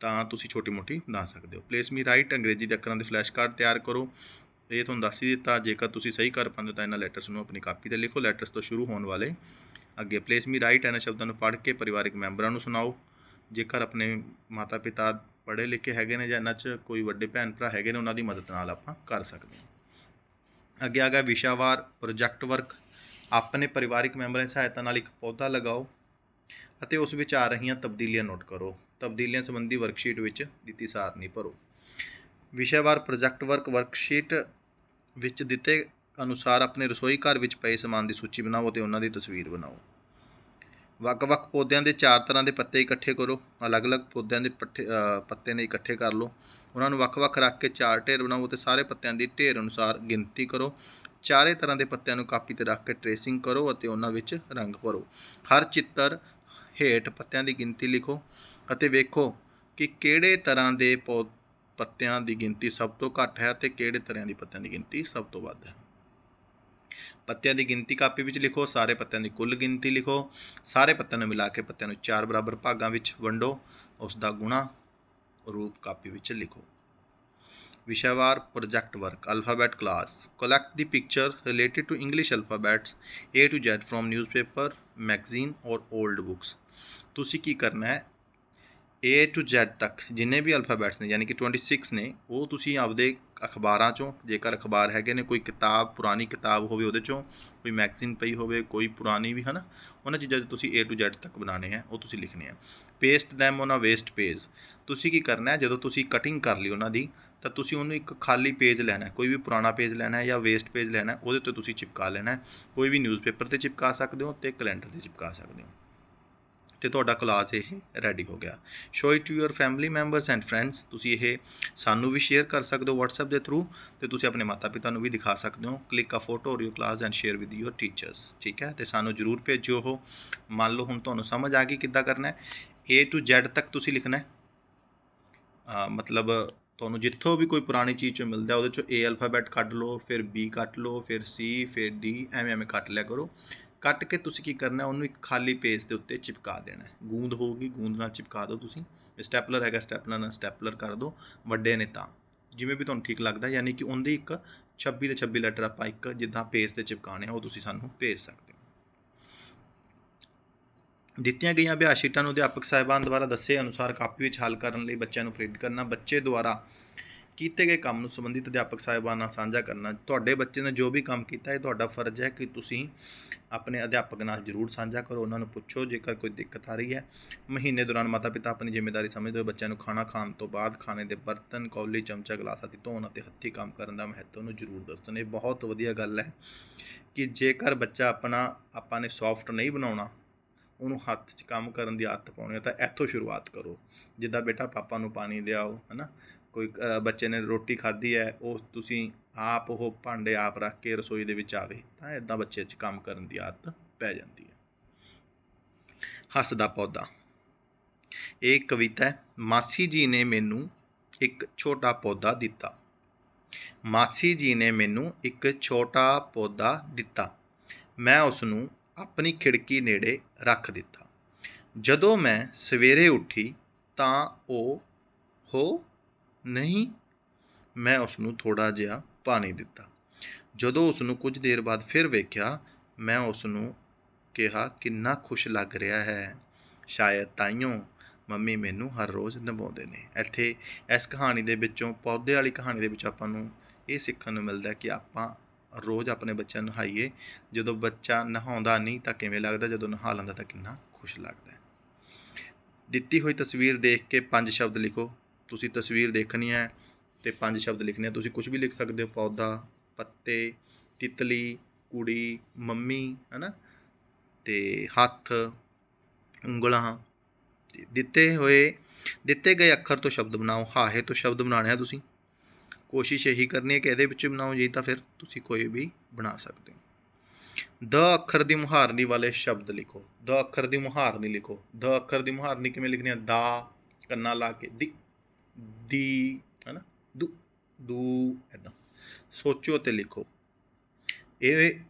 ਤਾਂ ਤੁਸੀਂ ਛੋਟੀ ਮੋਟੀ ਬਣਾ ਸਕਦੇ ਹੋ। ਪਲੇਸ ਮੀ ਰਾਈਟ ਅੰਗਰੇਜ਼ੀ ਦੇ ਅੱਖਰਾਂ ਦੇ ਫਲੈਸ਼ ਕਾਰਡ ਤਿਆਰ ਕਰੋ। ਇਹ ਤੁਹਾਨੂੰ ਦੱਸ ਹੀ ਦਿੱਤਾ, ਜੇਕਰ ਤੁਸੀਂ ਸਹੀ ਕਰ ਪਾਉਂਦੇ ਤਾਂ ਇਹਨਾਂ ਲੈਟਰਸ ਨੂੰ ਆਪਣੀ ਕਾਪੀ ਤੇ ਲਿਖੋ। ਲੈਟਰਸ ਤੋਂ ਸ਼ੁਰੂ ਹੋਣ ਵਾਲੇ ਅੱਗੇ ਪਲੇਸ ਮੀ ਰਾਈਟ ਇਹਨਾਂ ਸ਼ਬਦਾਂ ਨੂੰ ਪੜ੍ਹ ਕੇ ਪਰਿਵਾਰਿਕ ਮੈਂਬਰਾਂ ਨੂੰ ਸੁਣਾਓ। ਜੇਕਰ ਆਪਣੇ ਮਾਤਾ ਪਿਤਾ ਪੜ੍ਹੇ ਲਿਖੇ ਹੈਗੇ ਨੇ ਜਾਂ ਇਹਨਾਂ 'ਚ ਕੋਈ ਵੱਡੇ ਭੈਣ ਭਰਾ ਹੈਗੇ ਨੇ, ਉਹਨਾਂ ਦੀ ਮਦਦ ਨਾਲ ਆਪਾਂ ਕਰ ਸਕਦੇ ਹਾਂ। ਅੱਗੇ ਆ ਗਿਆ ਵਿਸ਼ਾਵਾਰ ਪ੍ਰੋਜੈਕਟ ਵਰਕ ਆਪਣੇ ਪਰਿਵਾਰਿਕ ਮੈਂਬਰਾਂ ਦੀ ਸਹਾਇਤਾ ਨਾਲ ਇੱਕ ਪੌਦਾ ਲਗਾਓ ਅਤੇ ਉਸ ਵਿੱਚ ਆ ਰਹੀਆਂ ਤਬਦੀਲੀਆਂ ਨੋਟ ਕਰੋ। ਤਬਦੀਲੀਆਂ ਸੰਬੰਧੀ ਵਰਕਸ਼ੀਟ ਵਿੱਚ ਦਿੱਤੀ ਸਾਰਨੀ ਭਰੋ। ਵਿਸ਼ਾਵਾਰ ਪ੍ਰੋਜੈਕਟ ਵਰਕ ਵਰਕਸ਼ੀਟ ਵਿੱਚ ਦਿੱਤੇ ਅਨੁਸਾਰ ਆਪਣੇ ਰਸੋਈ ਘਰ ਵਿੱਚ ਪਏ ਸਮਾਨ ਦੀ ਸੂਚੀ ਬਣਾਓ ਅਤੇ ਉਹਨਾਂ ਦੀ ਤਸਵੀਰ ਬਣਾਓ। ਵੱਖ-ਵੱਖ ਪੌਦਿਆਂ ਦੇ ਚਾਰ ਤਰ੍ਹਾਂ ਦੇ ਪੱਤੇ ਇਕੱਠੇ ਕਰੋ। ਅਲੱਗ-ਅਲੱਗ ਪੌਦਿਆਂ ਦੇ ਪੱਠੇ ਪੱਤੇ ਨੇ ਇਕੱਠੇ ਕਰ ਲਓ। ਉਹਨਾਂ ਨੂੰ ਵੱਖ-ਵੱਖ ਰੱਖ ਕੇ ਚਾਰ ਢੇਰ ਬਣਾਓ ਅਤੇ ਸਾਰੇ ਪੱਤਿਆਂ ਦੀ ਢੇਰ ਅਨੁਸਾਰ ਗਿਣਤੀ ਕਰੋ। ਚਾਰੇ ਤਰ੍ਹਾਂ ਦੇ ਪੱਤਿਆਂ ਨੂੰ ਕਾਪੀ ਤੇ ਰੱਖ ਕੇ ਟ੍ਰੇਸਿੰਗ ਕਰੋ ਅਤੇ ਉਹਨਾਂ ਵਿੱਚ ਰੰਗ ਭਰੋ। ਹਰ ਚਿੱਤਰ ਹੇਠ ਪੱਤਿਆਂ ਦੀ ਗਿਣਤੀ ਲਿਖੋ ਅਤੇ ਵੇਖੋ ਕਿ ਕਿਹੜੇ ਤਰ੍ਹਾਂ ਦੇ ਪੌ, ਪੱਤਿਆਂ ਦੀ ਗਿਣਤੀ ਸਭ ਤੋਂ ਘੱਟ ਹੈ ਅਤੇ ਕਿਹੜੇ ਤਰ੍ਹਾਂ ਦੀ ਪੱਤਿਆਂ ਦੀ ਗਿਣਤੀ ਸਭ ਤੋਂ ਵੱਧ ਹੈ। ਪੱਤਿਆਂ ਦੀ ਗਿਣਤੀ ਕਾਪੀ ਵਿੱਚ ਲਿਖੋ ਸਾਰੇ ਪੱਤਿਆਂ ਦੀ ਕੁੱਲ ਗਿਣਤੀ ਲਿਖੋ ਸਾਰੇ ਪੱਤਿਆਂ ਨੂੰ ਮਿਲਾ ਕੇ ਪੱਤਿਆਂ ਨੂੰ ਚਾਰ ਬਰਾਬਰ ਭਾਗਾਂ ਵਿੱਚ ਵੰਡੋ ਉਸ ਦਾ ਗੁਣਾ ਰੂਪ ਕਾਪੀ ਵਿੱਚ ਲਿਖੋ ਵਿਸ਼ਾਵਾਰ project work alphabet class collect the picture related to English alphabets A to Z from newspaper, magazine or old books ਤੁਸੀਂ ਕੀ ਕਰਨਾ ਹੈ A to Z ਤੱਕ ਜਿੰਨੇ ਵੀ ਅਲਫਾਬੈਟਸ ਨੇ, ਯਾਨੀ ਕਿ 26 ਨੇ, ਉਹ ਤੁਸੀਂ ਆਪਦੇ ਅਖਬਾਰਾਂ ਚੋਂ, ਜੇਕਰ ਅਖਬਾਰ ਹੈਗੇ ਨੇ, ਕੋਈ ਕਿਤਾਬ, ਪੁਰਾਣੀ ਕਿਤਾਬ ਹੋਵੇ ਉਹਦੇ ਚੋਂ, ਕੋਈ ਮੈਗਜ਼ੀਨ ਪਈ ਹੋਵੇ, ਕੋਈ ਪੁਰਾਣੀ ਵੀ, ਹਨਾ, ਉਹਨਾਂ ਚੀਜ਼ਾਂ 'ਚ ਤੁਸੀਂ A to Z ਤੱਕ ਬਣਾਉਣੇ ਆ, ਉਹ ਤੁਸੀਂ ਲਿਖਣੇ ਆ। Paste them on a waste page. ਤੁਸੀਂ ਕੀ ਕਰਨਾ ਹੈ, ਜਦੋਂ ਤੁਸੀਂ ਕਟਿੰਗ ਕਰ ਲਈ ਉਹਨਾਂ ਦੀ, ਤਾਂ ਤੁਸੀਂ ਉਹਨੂੰ ਇੱਕ ਖਾਲੀ ਪੇਜ ਲੈਣਾ ਕੋਈ ਵੀ ਪੁਰਾਣਾ ਪੇਜ ਲੈਣਾ ਹੈ ਜਾਂ ਵੇਸਟ ਪੇਜ ਲੈਣਾ ਹੈ, ਉਹਦੇ ਤੇ ਤੁਸੀਂ ਚਿਪਕਾ ਲੈਣਾ ਹੈ। ਕੋਈ ਵੀ ਨਿਊਜ਼ਪੇਪਰ ਤੇ ਚਿਪਕਾ ਸਕਦੇ ਹੋ ਤੇ ਕੈਲੰਡਰ ਤੇ ਚਿਪਕਾ ਸਕਦੇ ਹੋ। ਤੇ ਤੁਹਾਡਾ ਕਲਾਸ ਇਹ ਰੈਡੀ ਹੋ ਗਿਆ। Show it to your family members and friends ਤੁਸੀਂ ਇਹ ਸਾਨੂੰ ਵੀ ਸ਼ੇਅਰ ਕਰ ਸਕਦੇ ਹੋ WhatsApp ਦੇ ਥਰੂ ਤੇ ਤੁਸੀਂ ਆਪਣੇ ਮਾਤਾ ਪਿਤਾ ਨੂੰ ਵੀ ਦਿਖਾ ਸਕਦੇ ਹੋ। Click a photo or your class and share with your teachers ਠੀਕ ਹੈ? ਤੇ ਸਾਨੂੰ ਜਰੂਰ ਭੇਜਿਓ ਉਹ। ਮੰਨ ਲਓ ਹੁਣ ਤੁਹਾਨੂੰ ਸਮਝ ਆ ਗਈ ਕਿੱਦਾਂ ਕਰਨਾ ਹੈ। A to Z ਤੱਕ ਤੁਸੀਂ ਲਿਖਣਾ ਹੈ। ਮਤਲਬ ਤੁਹਾਨੂੰ ਜਿੱਥੋਂ ਵੀ ਕੋਈ ਪੁਰਾਣੀ ਚੀਜ਼ ਚੋਂ ਮਿਲਦਾ ਉਹਦੇ ਚੋਂ A ਅਲਫਾਬੈਟ ਕੱਢ ਲਓ, ਫਿਰ B ਕੱਟ ਲਓ, ਫਿਰ C, ਫਿਰ D ਐਵੇਂ ਐਵੇਂ ਕੱਟ ਲਿਆ ਕਰੋ। ਕੱਟ ਕੇ ਤੁਸੀਂ ਕੀ ਕਰਨਾ, ਉਹਨੂੰ ਇੱਕ ਖਾਲੀ ਪੇਜ ਦੇ ਉੱਤੇ ਚਿਪਕਾ ਦੇਣਾ ਹੈ। ਗੂੰਦ ਹੋਊਗੀ, ਗੂੰਦ ਨਾਲ ਚਿਪਕਾ ਦਿਓ ਤੁਸੀਂ। ਸਟੈਪਲਰ ਹੈਗਾ ਸਟੈਪਲਰ ਨਾਲ ਸਟੈਪਲਰ ਕਰ ਦਿਓ, ਵੱਡੇ ਨੇ ਤਾਂ। ਜਿਵੇਂ ਵੀ ਤੁਹਾਨੂੰ ਠੀਕ ਲੱਗਦਾ, ਯਾਨੀ ਕਿ ਉਹਦੀ ਇੱਕ 26 ਦੇ 26 ਲੈਟਰ ਆਪਾਂ ਇੱਕ ਜਿੱਦਾਂ ਪੇਜ ਤੇ ਚਿਪਕਾਣੇ ਆ, ਉਹ ਤੁਸੀਂ ਸਾਨੂੰ ਭੇਜ ਸਕਦੇ ਹੋ। ਦਿੱਤੀਆਂ ਗਈਆਂ ਅਭਿਆਸ ਸ਼ੀਟਾਂ ਨੂੰ ਅਧਿਆਪਕ ਸਾਹਿਬਾਨ ਦੁਆਰਾ ਦੱਸੇ ਅਨੁਸਾਰ ਕਾਪੀ ਵਿੱਚ ਹੱਲ ਕਰਨ ਲਈ ਬੱਚਿਆਂ ਨੂੰ ਪ੍ਰੇਰਿਤ ਕਰਨਾ, ਬੱਚੇ ਦੁਆਰਾ ਕੀਤੇ ਗਏ ਕੰਮ ਨੂੰ ਸੰਬੰਧਿਤ ਅਧਿਆਪਕ ਸਾਹਿਬਾਨ ਨਾਲ ਸਾਂਝਾ ਕਰਨਾ, ਤੁਹਾਡੇ ਬੱਚੇ ਨੇ ਜੋ ਵੀ ਕੰਮ ਕੀਤਾ ਇਹ ਤੁਹਾਡਾ ਫਰਜ਼ ਹੈ ਕਿ ਤੁਸੀਂ ਆਪਣੇ ਅਧਿਆਪਕ ਨਾਲ ਜ਼ਰੂਰ ਸਾਂਝਾ ਕਰੋ। ਉਹਨਾਂ ਨੂੰ ਪੁੱਛੋ, ਜੇਕਰ ਕੋਈ ਦਿੱਕਤ ਆ ਰਹੀ ਹੈ, ਮਹੀਨੇ ਦੌਰਾਨ ਮਾਤਾ ਪਿਤਾ ਆਪਣੀ ਜ਼ਿੰਮੇਵਾਰੀ ਸਮਝਦੇ ਹੋਏ ਬੱਚਿਆਂ ਨੂੰ ਖਾਣਾ ਖਾਣ ਤੋਂ ਬਾਅਦ ਖਾਣੇ ਦੇ ਬਰਤਨ, ਕੌਲੀ, ਚਮਚਾ, ਗਲਾਸ ਆਦਿ ਧੋਣ ਅਤੇ ਹੱਥੀਂ ਕੰਮ ਕਰਨ ਦਾ ਮਹੱਤਵ ਨੂੰ ਜ਼ਰੂਰ ਦੱਸਣ। ਇਹ ਬਹੁਤ ਵਧੀਆ ਗੱਲ ਹੈ ਕਿ ਜੇਕਰ ਬੱਚਾ ਆਪਣਾ, ਆਪਾਂ ਨੇ ਸੌਫਟ ਨਹੀਂ ਬਣਾਉਣਾ, ਉਹਨੂੰ ਹੱਥ 'ਚ ਕੰਮ ਕਰਨ ਦੀ ਆਦਤ ਪਾਉਣੀ ਹੈ, ਤਾਂ ਇੱਥੋਂ ਸ਼ੁਰੂਆਤ ਕਰੋ। ਜਿੱਦਾਂ ਬੇਟਾ, ਪਾਪਾ ਨੂੰ ਪਾਣੀ ਦਿਆਓ, ਹਨਾ? ਕੋਈ ਬੱਚੇ ਨੇ ਰੋਟੀ ਖਾਧੀ ਹੈ, ਉਹ ਤੁਸੀਂ ਆਪ ਉਹ ਭਾਂਡੇ ਆਪ ਰੱਖ ਕੇ ਰਸੋਈ ਦੇ ਵਿੱਚ ਆਵੇ, ਤਾਂ ਇਦਾਂ ਬੱਚੇ 'ਚ ਕੰਮ ਕਰਨ ਦੀ ਆਦਤ ਪੈ ਜਾਂਦੀ ਹੈ। ਹੱਸਦਾ ਪੌਦਾ। ਇਹ ਕਵਿਤਾ ਹੈ, ਮਾਸੀ ਜੀ ਨੇ ਮੈਨੂੰ ਇੱਕ ਛੋਟਾ ਪੌਦਾ ਦਿੱਤਾ। ਮਾਸੀ ਜੀ ਨੇ ਮੈਨੂੰ ਇੱਕ ਛੋਟਾ ਪੌਦਾ ਦਿੱਤਾ। ਮੈਂ ਉਸ ਨੂੰ ਆਪਣੀ ਖਿੜਕੀ ਨੇੜੇ ਰੱਖ ਦਿੱਤਾ। ਜਦੋਂ ਮੈਂ ਸਵੇਰੇ ਉੱਠੀ ਤਾਂ ਉਹ ਹੋ ਨਹੀਂ। ਮੈਂ ਉਸ ਨੂੰ ਥੋੜਾ ਜਿਹਾ ਪਾਣੀ ਦਿੱਤਾ। ਜਦੋਂ ਉਸ ਨੂੰ ਕੁਝ ਦੇਰ ਬਾਅਦ ਫਿਰ ਵੇਖਿਆ, ਮੈਂ ਉਸ ਨੂੰ ਕਿਹਾ, ਕਿੰਨਾ ਖੁਸ਼ ਲੱਗ ਰਿਹਾ ਹੈ। ਸ਼ਾਇਦ ਤਾਈਓ ਮੰਮੀ ਮੈਨੂੰ ਹਰ ਰੋਜ਼ ਨਵਾਉਂਦੇ ਨੇ। ਇੱਥੇ ਇਸ ਕਹਾਣੀ ਦੇ ਵਿੱਚੋਂ, ਪੌਦੇ ਵਾਲੀ ਕਹਾਣੀ ਦੇ ਵਿੱਚ ਆਪਾਂ ਨੂੰ ਇਹ ਸਿੱਖਣ ਨੂੰ ਮਿਲਦਾ ਕਿ ਆਪਾਂ ਰੋਜ਼ ਆਪਣੇ ਬੱਚਿਆਂ ਨੂੰ ਨਹਾਈਏ। ਜਦੋਂ ਬੱਚਾ ਨਹਾਉਂਦਾ ਨਹੀਂ ਤਾਂ ਕਿਵੇਂ ਲੱਗਦਾ? ਜਦੋਂ ਨਹਾ ਲੈਂਦਾ ਤਾਂ ਕਿੰਨਾ ਖੁਸ਼ ਲੱਗਦਾ ਦਿੱਤੀ ਹੋਈ ਤਸਵੀਰ ਦੇਖ ਕੇ ਪੰਜ ਸ਼ਬਦ ਲਿਖੋ। ਤੁਸੀਂ ਤਸਵੀਰ ਦੇਖਣੀ ਹੈ ਤੇ ਪੰਜ ਸ਼ਬਦ ਲਿਖਣੇ ਆ। ਤੁਸੀਂ ਕੁਝ ਵੀ ਲਿਖ ਸਕਦੇ ਹੋ, ਪੌਦਾ, ਪੱਤੇ, ਤਿਤਲੀ, ਕੁੜੀ, ਮੰਮੀ, ਹਨਾ? ਤੇ ਹੱਥ, ਉਂਗਲਾਂ ਦਿੱਤੇ ਹੋਏ, ਦਿੱਤੇ ਗਏ ਅੱਖਰ ਤੋਂ ਸ਼ਬਦ ਬਣਾਓ। ਹਾਹੇ ਤੋਂ ਸ਼ਬਦ ਬਣਾਉਣੇ ਆ ਤੁਸੀਂ। ਕੋਸ਼ਿਸ਼ ਇਹੀ ਕਰਨੀ ਹੈ ਕਿ ਇਹਦੇ ਵਿੱਚ ਬਣਾਓ ਜੀ ਤਾਂ ਫਿਰ ਤੁਸੀਂ ਕੋਈ ਵੀ ਬਣਾ ਸਕਦੇ ਹੋ। ਦ ਅੱਖਰ ਦੀ ਮੁਹਾਰਨੀ ਵਾਲੇ ਸ਼ਬਦ ਲਿਖੋ। ਦ ਅੱਖਰ ਦੀ ਮੁਹਾਰਨੀ ਲਿਖੋ। ਦ ਅੱਖਰ ਦੀ ਮੁਹਾਰਨੀ ਕਿਵੇਂ ਲਿਖਣੀ ਹੈ ਦਾ, ਕੰਨਾ ਲਾ ਕੇ। ਦੀ ਹੈ ਨਾ ਦੂ ਦੂ ਐਦਾਂ ਸੋਚੋ ਤੇ ਲਿਖੋ। ਇਹ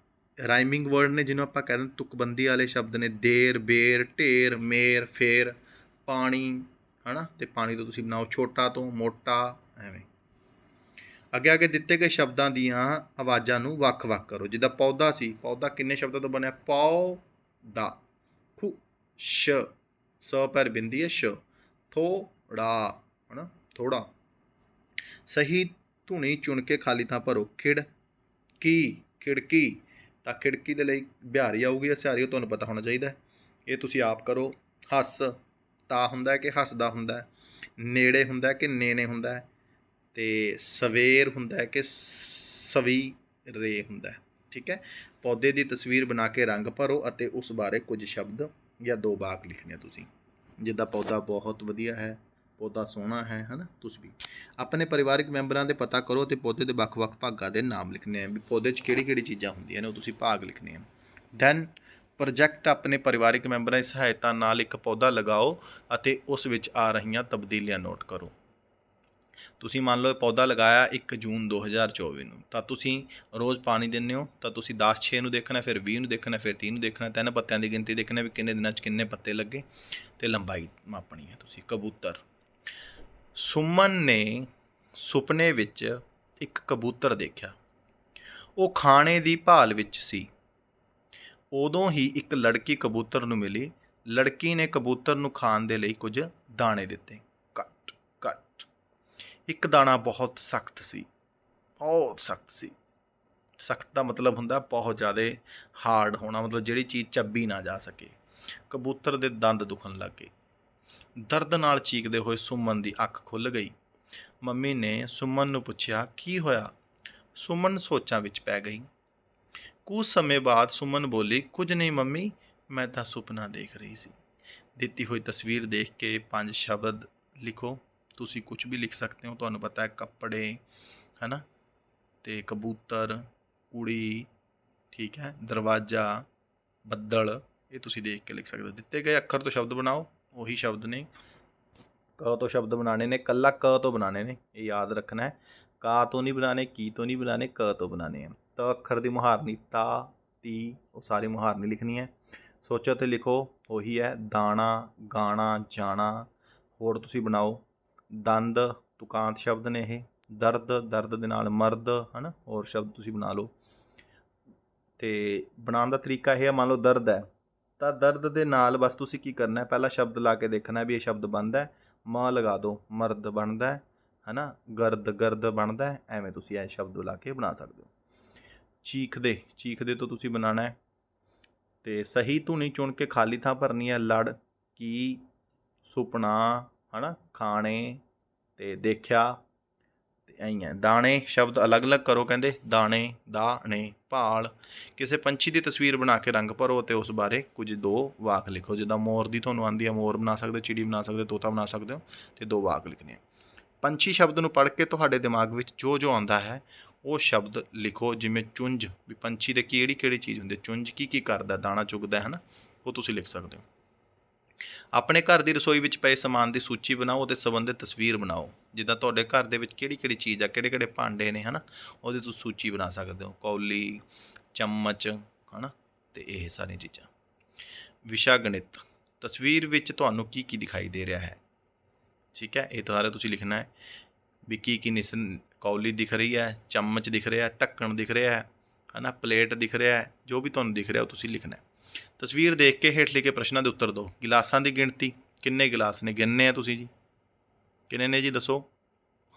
ਰਾਈਮਿੰਗ ਵਰਡ ਨੇ ਜਿਹਨੂੰ ਆਪਾਂ ਕਹਿੰਦੇ ਤੁਕਬੰਦੀ ਵਾਲੇ ਸ਼ਬਦ ਨੇ, ਦੇਰ, ਬੇਰ, ਢੇਰ, ਮੇਰ, ਫੇਰ, ਪਾਣੀ, ਹਨਾ? ਤੇ ਪਾਣੀ ਤੋਂ ਤੁਸੀਂ ਬਣਾਓ ਛੋਟਾ ਤੋਂ ਮੋਟਾ, ਐਵੇਂ। ਅੱਗੇ ਅੱਗੇ ਦਿੱਤੇ ਗਏ ਸ਼ਬਦਾਂ ਦੀਆਂ ਆਵਾਜ਼ਾਂ ਨੂੰ ਵੱਖ-ਵੱਖ ਕਰੋ। ਜਿੱਦਾਂ ਪੌਦਾ ਸੀ, ਪੌਦਾ ਕਿੰਨੇ ਸ਼ਬਦਾਂ ਤੋਂ ਬਣਿਆ? ਪੌ ਦਾ ਖੁ, ਸ਼, ਸ ਪਰ ਬਿੰਦੀ ਹੈ, ਸ਼। ਥੋੜਾ। ਹਨਾ? ਥੋੜਾ ਸਹੀ ਧੁਨੀ ਚੁਣ ਕੇ ਖਾਲੀ ਥਾਂ ਭਰੋ। ਖਿੜ ਕੀ? ਖਿੜਕੀ ਤਾਂ ਖਿੜਕੀ ਦੇ ਲਈ ਬਿਹਾਰੀ ਆਊਗੀ ਜਾਂ ਸਿਹਾਰੀ, ਉਹ ਤੁਹਾਨੂੰ ਪਤਾ ਹੋਣਾ ਚਾਹੀਦਾ ਇਹ ਤੁਸੀਂ ਆਪ ਕਰੋ। ਹੱਸ। ਤਾ ਹੁੰਦਾ ਕਿ ਹੱਸਦਾ ਹੁੰਦਾ ਨੇੜੇ ਹੁੰਦਾ ਕਿ ਨੇਣੇ ਹੁੰਦਾ ਹੈ। ਤੇ ਸਵੇਰ ਹੁੰਦਾ ਹੈ ਕਿ ਸਵੀ ਰੇ ਹੁੰਦਾ ਠੀਕ ਹੈ? ਪੌਦੇ ਦੀ ਤਸਵੀਰ ਬਣਾ ਕੇ ਰੰਗ ਭਰੋ ਅਤੇ ਉਸ ਬਾਰੇ ਕੁਝ ਸ਼ਬਦ ਜਾਂ ਦੋ ਵਾਕ ਲਿਖਣੇ ਤੁਸੀਂ। ਜਿੱਦਾਂ ਪੌਦਾ ਬਹੁਤ ਵਧੀਆ ਹੈ। ਪੌਦਾ ਸੋਹਣਾ ਹੈ, ਹਨਾ? ਤੁਸੀਂ ਵੀ। ਆਪਣੇ ਪਰਿਵਾਰਕ ਮੈਂਬਰਾਂ ਦੇ ਪਤਾ ਕਰੋ ਤੇ ਪੌਦੇ ਦੇ ਵੱਖ-ਵੱਖ ਭਾਗਾਂ ਦੇ ਨਾਮ ਲਿਖਣੇ ਆ। ਵੀ ਪੌਦੇ 'ਚ ਕਿਹੜੀ-ਕਿਹੜੀ ਚੀਜ਼ਾਂ ਹੁੰਦੀਆਂ ਨੇ, ਉਹ ਤੁਸੀਂ ਭਾਗ ਲਿਖਣੇ ਆ। ਦੈਨ ਪ੍ਰੋਜੈਕਟ ਆਪਣੇ ਪਰਿਵਾਰਕ ਮੈਂਬਰਾਂ ਦੀ ਸਹਾਇਤਾ ਨਾਲ ਇੱਕ ਪੌਦਾ ਲਗਾਓ ਅਤੇ ਉਸ ਵਿੱਚ ਆ ਰਹੀਆਂ ਤਬਦੀਲੀਆਂ ਨੋਟ ਕਰੋ। ਤੁਸੀਂ ਮੰਨ ਲਓ ਪੌਦਾ ਲਗਾਇਆ 1 ਜੂਨ 2024 ਨੂੰ। ਤਾਂ ਤੁਸੀਂ ਰੋਜ਼ ਪਾਣੀ ਦਿੰਦੇ ਹੋ, ਤਾਂ ਤੁਸੀਂ 10 6 ਨੂੰ ਦੇਖਣਾ, ਫਿਰ 20 ਨੂੰ ਦੇਖਣਾ, ਫਿਰ 30 ਨੂੰ ਦੇਖਣਾ, ਤਿੰਨ ਪੱਤਿਆਂ ਦੀ ਗਿਣਤੀ ਦੇਖਣਾ ਵੀ ਕਿੰਨੇ ਦਿਨਾਂ 'ਚ ਕਿੰਨੇ ਪੱਤੇ ਲੱਗੇ। ਤੇ ਲੰਬਾਈ ਮਾਪਣੀ ਹੈ ਤੁਸੀਂ, ਕਬੂਤਰ। ਸੁਮਨ ਨੇ ਸੁਪਨੇ ਵਿੱਚ ਇੱਕ ਕਬੂਤਰ ਦੇਖਿਆ। ਉਹ ਖਾਣੇ ਦੀ ਭਾਲ ਵਿੱਚ ਸੀ। ਉਦੋਂ ਹੀ ਇੱਕ ਲੜਕੀ ਕਬੂਤਰ ਨੂੰ ਮਿਲੀ। ਲੜਕੀ ਨੇ ਕਬੂਤਰ ਨੂੰ ਖਾਣ ਦੇ ਲਈ ਕੁਝ ਦਾਣੇ ਦਿੱਤੇ। ਕੱਟ ਕੱਟ। ਇੱਕ ਦਾਣਾ ਬਹੁਤ ਸਖਤ ਸੀ। ਬਹੁਤ ਸਖਤ ਸੀ। ਸਖਤ ਦਾ ਮਤਲਬ ਹੁੰਦਾ ਬਹੁਤ ਜ਼ਿਆਦਾ ਹਾਰਡ ਹੋਣਾ, ਮਤਲਬ ਜਿਹੜੀ ਚੀਜ਼ ਚੱਬੀ ਨਾ ਜਾ ਸਕੇ। ਕਬੂਤਰ ਦੇ ਦੰਦ ਦੁਖਣ ਲੱਗੇ ਦਰਦ ਨਾਲ ਚੀਕਦੇ ਹੋਏ ਸੁਮਨ ਦੀ ਅੱਖ ਖੁੱਲ ਗਈ। ਮੰਮੀ ਨੇ ਸੁਮਨ ਨੂੰ ਪੁੱਛਿਆ, ਕੀ ਹੋਇਆ? ਸੁਮਨ ਸੋਚਾਂ ਵਿੱਚ ਪੈ ਗਈ। ਕੁਝ ਸਮੇਂ ਬਾਅਦ ਸੁਮਨ ਬੋਲੀ, ਕੁਝ ਨਹੀਂ ਮੰਮੀ, ਮੈਂ ਤਾਂ ਸੁਪਨਾ ਦੇਖ ਰਹੀ ਸੀ। ਦਿੱਤੀ ਹੋਈ ਤਸਵੀਰ ਦੇਖ ਕੇ ਪੰਜ ਸ਼ਬਦ ਲਿਖੋ। ਤੁਸੀਂ ਕੁਝ ਵੀ ਲਿਖ ਸਕਦੇ ਹੋ, ਤੁਹਾਨੂੰ ਪਤਾ ਹੈ ਕੱਪੜੇ, ਹਨਾ? ਤੇ ਕਬੂਤਰ, ਕੁੜੀ, ਠੀਕ ਹੈ? ਦਰਵਾਜ਼ਾ, ਬੱਦਲ, ਇਹ ਤੁਸੀਂ ਦੇਖ ਕੇ ਲਿਖ ਸਕਦੇ ਹੋ। ਦਿੱਤੇ ਗਏ ਅੱਖਰ ਤੋਂ ਸ਼ਬਦ ਬਣਾਓ। ਉਹੀ ਸ਼ਬਦ ਨੇ। ਕ ਤੋਂ ਸ਼ਬਦ ਬਣਾਣੇ ਨੇ ਕੱਲਾ ਕ ਤੋਂ ਬਣਾਣੇ ਨੇ, ਇਹ ਯਾਦ ਰੱਖਣਾ ਹੈ। ਕਾ ਤੋਂ ਨਹੀਂ ਬਣਾਣੇ ਕੀ ਤੋਂ ਨਹੀਂ ਬਣਾਣੇ ਕ ਤੋਂ ਬਣਾਣੇ ਆ ਤ ਅੱਖਰ ਦੀ ਮੁਹਾਰਨੀ, ਤਾ, ਤੀ, ਉਹ ਸਾਰੀ ਮੁਹਾਰਨੀ ਲਿਖਣੀ ਹੈ। ਸੋਚੋ ਤੇ ਲਿਖੋ, ਉਹੀ ਹੈ, ਦਾਣਾ, ਗਾਣਾ, ਜਾਣਾ, ਹੋਰ ਤੁਸੀਂ ਬਣਾਓ। ਦੰਦ, ਤੁਕਾਂਤ ਸ਼ਬਦ ਨੇ ਇਹ। ਦਰਦ ਦਰਦ ਦੇ ਨਾਲ ਮਰਦ, ਹਨਾ, ਹੋਰ ਸ਼ਬਦ ਤੁਸੀਂ ਬਣਾ ਲਓ। ਤੇ ਬਣਾਉਣ ਦਾ ਤਰੀਕਾ ਇਹ ਹੈ, ਮੰਨ ਲਓ ਦਰਦ ਹੈ। ਤਾਂ ਦਰਦ ਦੇ ਨਾਲ ਬਸ ਤੁਸੀਂ ਕੀ ਕਰਨਾ ਹੈ? ਪਹਿਲਾ ਸ਼ਬਦ ਲਾ ਕੇ ਦੇਖਣਾ ਵੀ ਇਹ ਸ਼ਬਦ ਬਣਦਾ ਮਾਂ ਲਗਾ ਦਿਓ ਮਰਦ ਬਣਦਾ ਹੈ ਨਾ ਗਰਦ ਗਰਦ ਬਣਦਾ ਐਵੇਂ ਤੁਸੀਂ ਇਹ ਸ਼ਬਦ ਲਾ ਕੇ ਬਣਾ ਸਕਦੇ ਹੋ। ਚੀਖਦੇ ਚੀਖਦੇ ਤੋਂ ਤੁਸੀਂ ਬਣਾਉਣਾ ਹੈ। ਤੇ ਸਹੀ ਧੁਨੀ ਚੁਣ ਕੇ ਖਾਲੀ ਥਾਂ ਭਰਨੀ ਹੈ ਲੜ, ਕੀ, ਸੁਪਨਾ, ਹਨਾ? ਖਾਣੇ, ਤੇ ਦੇਖਿਆ ਐਂ ਹੈ ਦਾਣੇ ਸ਼ਬਦ ਅਲੱਗ-ਅਲੱਗ ਕਰੋ, ਕਹਿੰਦੇ ਦਾਣੇ ਦਾਣੇ, ਭਾਲ। ਕਿਸੇ ਪੰਛੀ ਦੀ ਤਸਵੀਰ ਬਣਾ ਕੇ ਰੰਗ ਭਰੋ ਤੇ ਉਸ ਬਾਰੇ ਕੁਝ ਦੋ ਵਾਕ ਲਿਖੋ। ਜਿੱਦਾਂ ਮੋਰ ਦੀ ਤੁਹਾਨੂੰ ਆਂਦੀ ਹੈ ਮੋਰ ਬਣਾ ਸਕਦੇ ਹੋ ਚਿੜੀ ਬਣਾ ਸਕਦੇ ਹੋ ਤੋਤਾ ਬਣਾ ਸਕਦੇ ਹੋ ਤੇ ਦੋ ਵਾਕ ਲਿਖਣੇ ਆ। ਪੰਛੀ ਸ਼ਬਦ ਨੂੰ ਪੜ੍ਹ ਕੇ ਤੁਹਾਡੇ ਦਿਮਾਗ ਵਿੱਚ ਜੋ ਜੋ ਆਉਂਦਾ ਹੈ, ਉਹ ਸ਼ਬਦ ਲਿਖੋ, ਜਿਵੇਂ ਚੁੰਝ। ਵੀ ਪੰਛੀ ਦੇ ਕਿਹੜੀ ਕਿਹੜੀ ਚੀਜ਼ ਹੁੰਦੀ ਚੁੰਝ ਕੀ ਕੀ ਕਰਦਾ, ਦਾਣਾ ਚੁਗਦਾ ਹੈ ਨਾ, ਉਹ ਤੁਸੀਂ ਲਿਖ ਸਕਦੇ ਹੋ। ਆਪਣੇ ਘਰ ਦੀ ਰਸੋਈ ਵਿੱਚ ਪਏ ਸਮਾਨ ਦੀ ਸੂਚੀ ਬਣਾਓ ਅਤੇ ਸੰਬੰਧਿਤ ਤਸਵੀਰ ਬਣਾਓ। ਜਿੱਦਾਂ ਤੁਹਾਡੇ ਘਰ ਦੇ ਵਿੱਚ ਕਿਹੜੀ ਕਿਹੜੀ ਚੀਜ਼ ਆ, ਕਿਹੜੇ ਕਿਹੜੇ ਭਾਂਡੇ ਨੇ, ਹਨਾ? ਉਹਦੀ ਤੁਸੀਂ ਸੂਚੀ ਬਣਾ ਸਕਦੇ ਹੋ। ਕੌਲੀ, ਚਮਚ, ਹਨਾ? ਤੇ ਇਹ ਸਾਰੀਆਂ ਚੀਜ਼ਾਂ। ਵਿਸ਼ਾ ਗਣਿਤ ਤਸਵੀਰ ਵਿੱਚ ਤੁਹਾਨੂੰ ਕੀ ਕੀ ਦਿਖਾਈ ਦੇ ਰਿਹਾ ਹੈ? ਠੀਕ ਹੈ? ਇਹ ਸਾਰਾ ਤੁਸੀਂ ਲਿਖਣਾ ਹੈ। ਵੀ ਕੀ ਕੀ ਨਿਸ ਕੌਲੀ ਦਿਖ ਰਹੀ ਹੈ, ਚਮਚ ਦਿਖ ਰਿਹਾ ਢੱਕਣ ਦਿਖ ਰਿਹਾ ਹੈ, ਹਨਾ? ਪਲੇਟ ਦਿਖ ਰਿਹਾ ਹੈ, ਜੋ ਵੀ ਤੁਹਾਨੂੰ ਦਿਖ ਰਿਹਾ ਉਹ ਤੁਸੀਂ ਲਿਖਣਾ ਹੈ। ਤਸਵੀਰ ਦੇਖ ਕੇ ਹੇਠ ਲਿਖੇ ਪ੍ਰਸ਼ਨਾਂ ਦੇ ਉੱਤਰ ਦਿਓ। ਗਿਲਾਸਾਂ ਦੀ ਗਿਣਤੀ। ਕਿੰਨੇ ਗਿਲਾਸ ਨੇ? ਗਿਣਨੇ ਆ ਤੁਸੀਂ ਜੀ। ਕਿੰਨੇ ਨੇ ਜੀ? ਦੱਸੋ।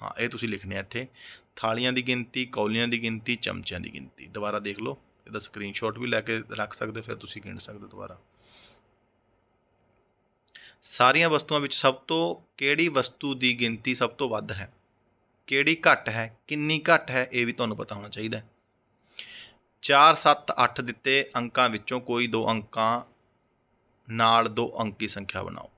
ਹਾਂ ਇਹ ਤੁਸੀਂ ਲਿਖਣੇ ਆ ਇੱਥੇ। ਥਾਲੀਆਂ ਦੀ ਗਿਣਤੀ ਕੌਲੀਆਂ ਦੀ ਗਿਣਤੀ ਚਮਚਿਆਂ ਦੀ ਗਿਣਤੀ। ਦੁਬਾਰਾ ਦੇਖ ਲਓ। ਇਹਦਾ ਸਕਰੀਨਸ਼ਾਟ ਵੀ ਲੈ ਕੇ ਰੱਖ ਸਕਦੇ ਹੋ, ਫਿਰ ਤੁਸੀਂ ਗਿਣ ਸਕਦੇ ਦੁਬਾਰਾ। ਸਾਰੀਆਂ ਵਸਤੂਆਂ ਵਿੱਚ ਸਭ ਤੋਂ ਕਿਹੜੀ ਵਸਤੂ ਦੀ ਗਿਣਤੀ ਸਭ ਤੋਂ ਵੱਧ ਹੈ? ਕਿਹੜੀ ਘੱਟ ਹੈ? ਕਿੰਨੀ ਘੱਟ ਹੈ? ਇਹ ਵੀ ਤੁਹਾਨੂੰ ਪਤਾ ਹੋਣਾ ਚਾਹੀਦਾ ਹੈ। 4 7 8 ਦਿੱਤੇ ਅੰਕਾਂ ਵਿੱਚੋਂ ਕੋਈ ਦੋ ਅੰਕਾਂ, ਨਾਲ ਦੋ ਅੰਕੀ ਸੰਖਿਆ ਬਣਾਓ।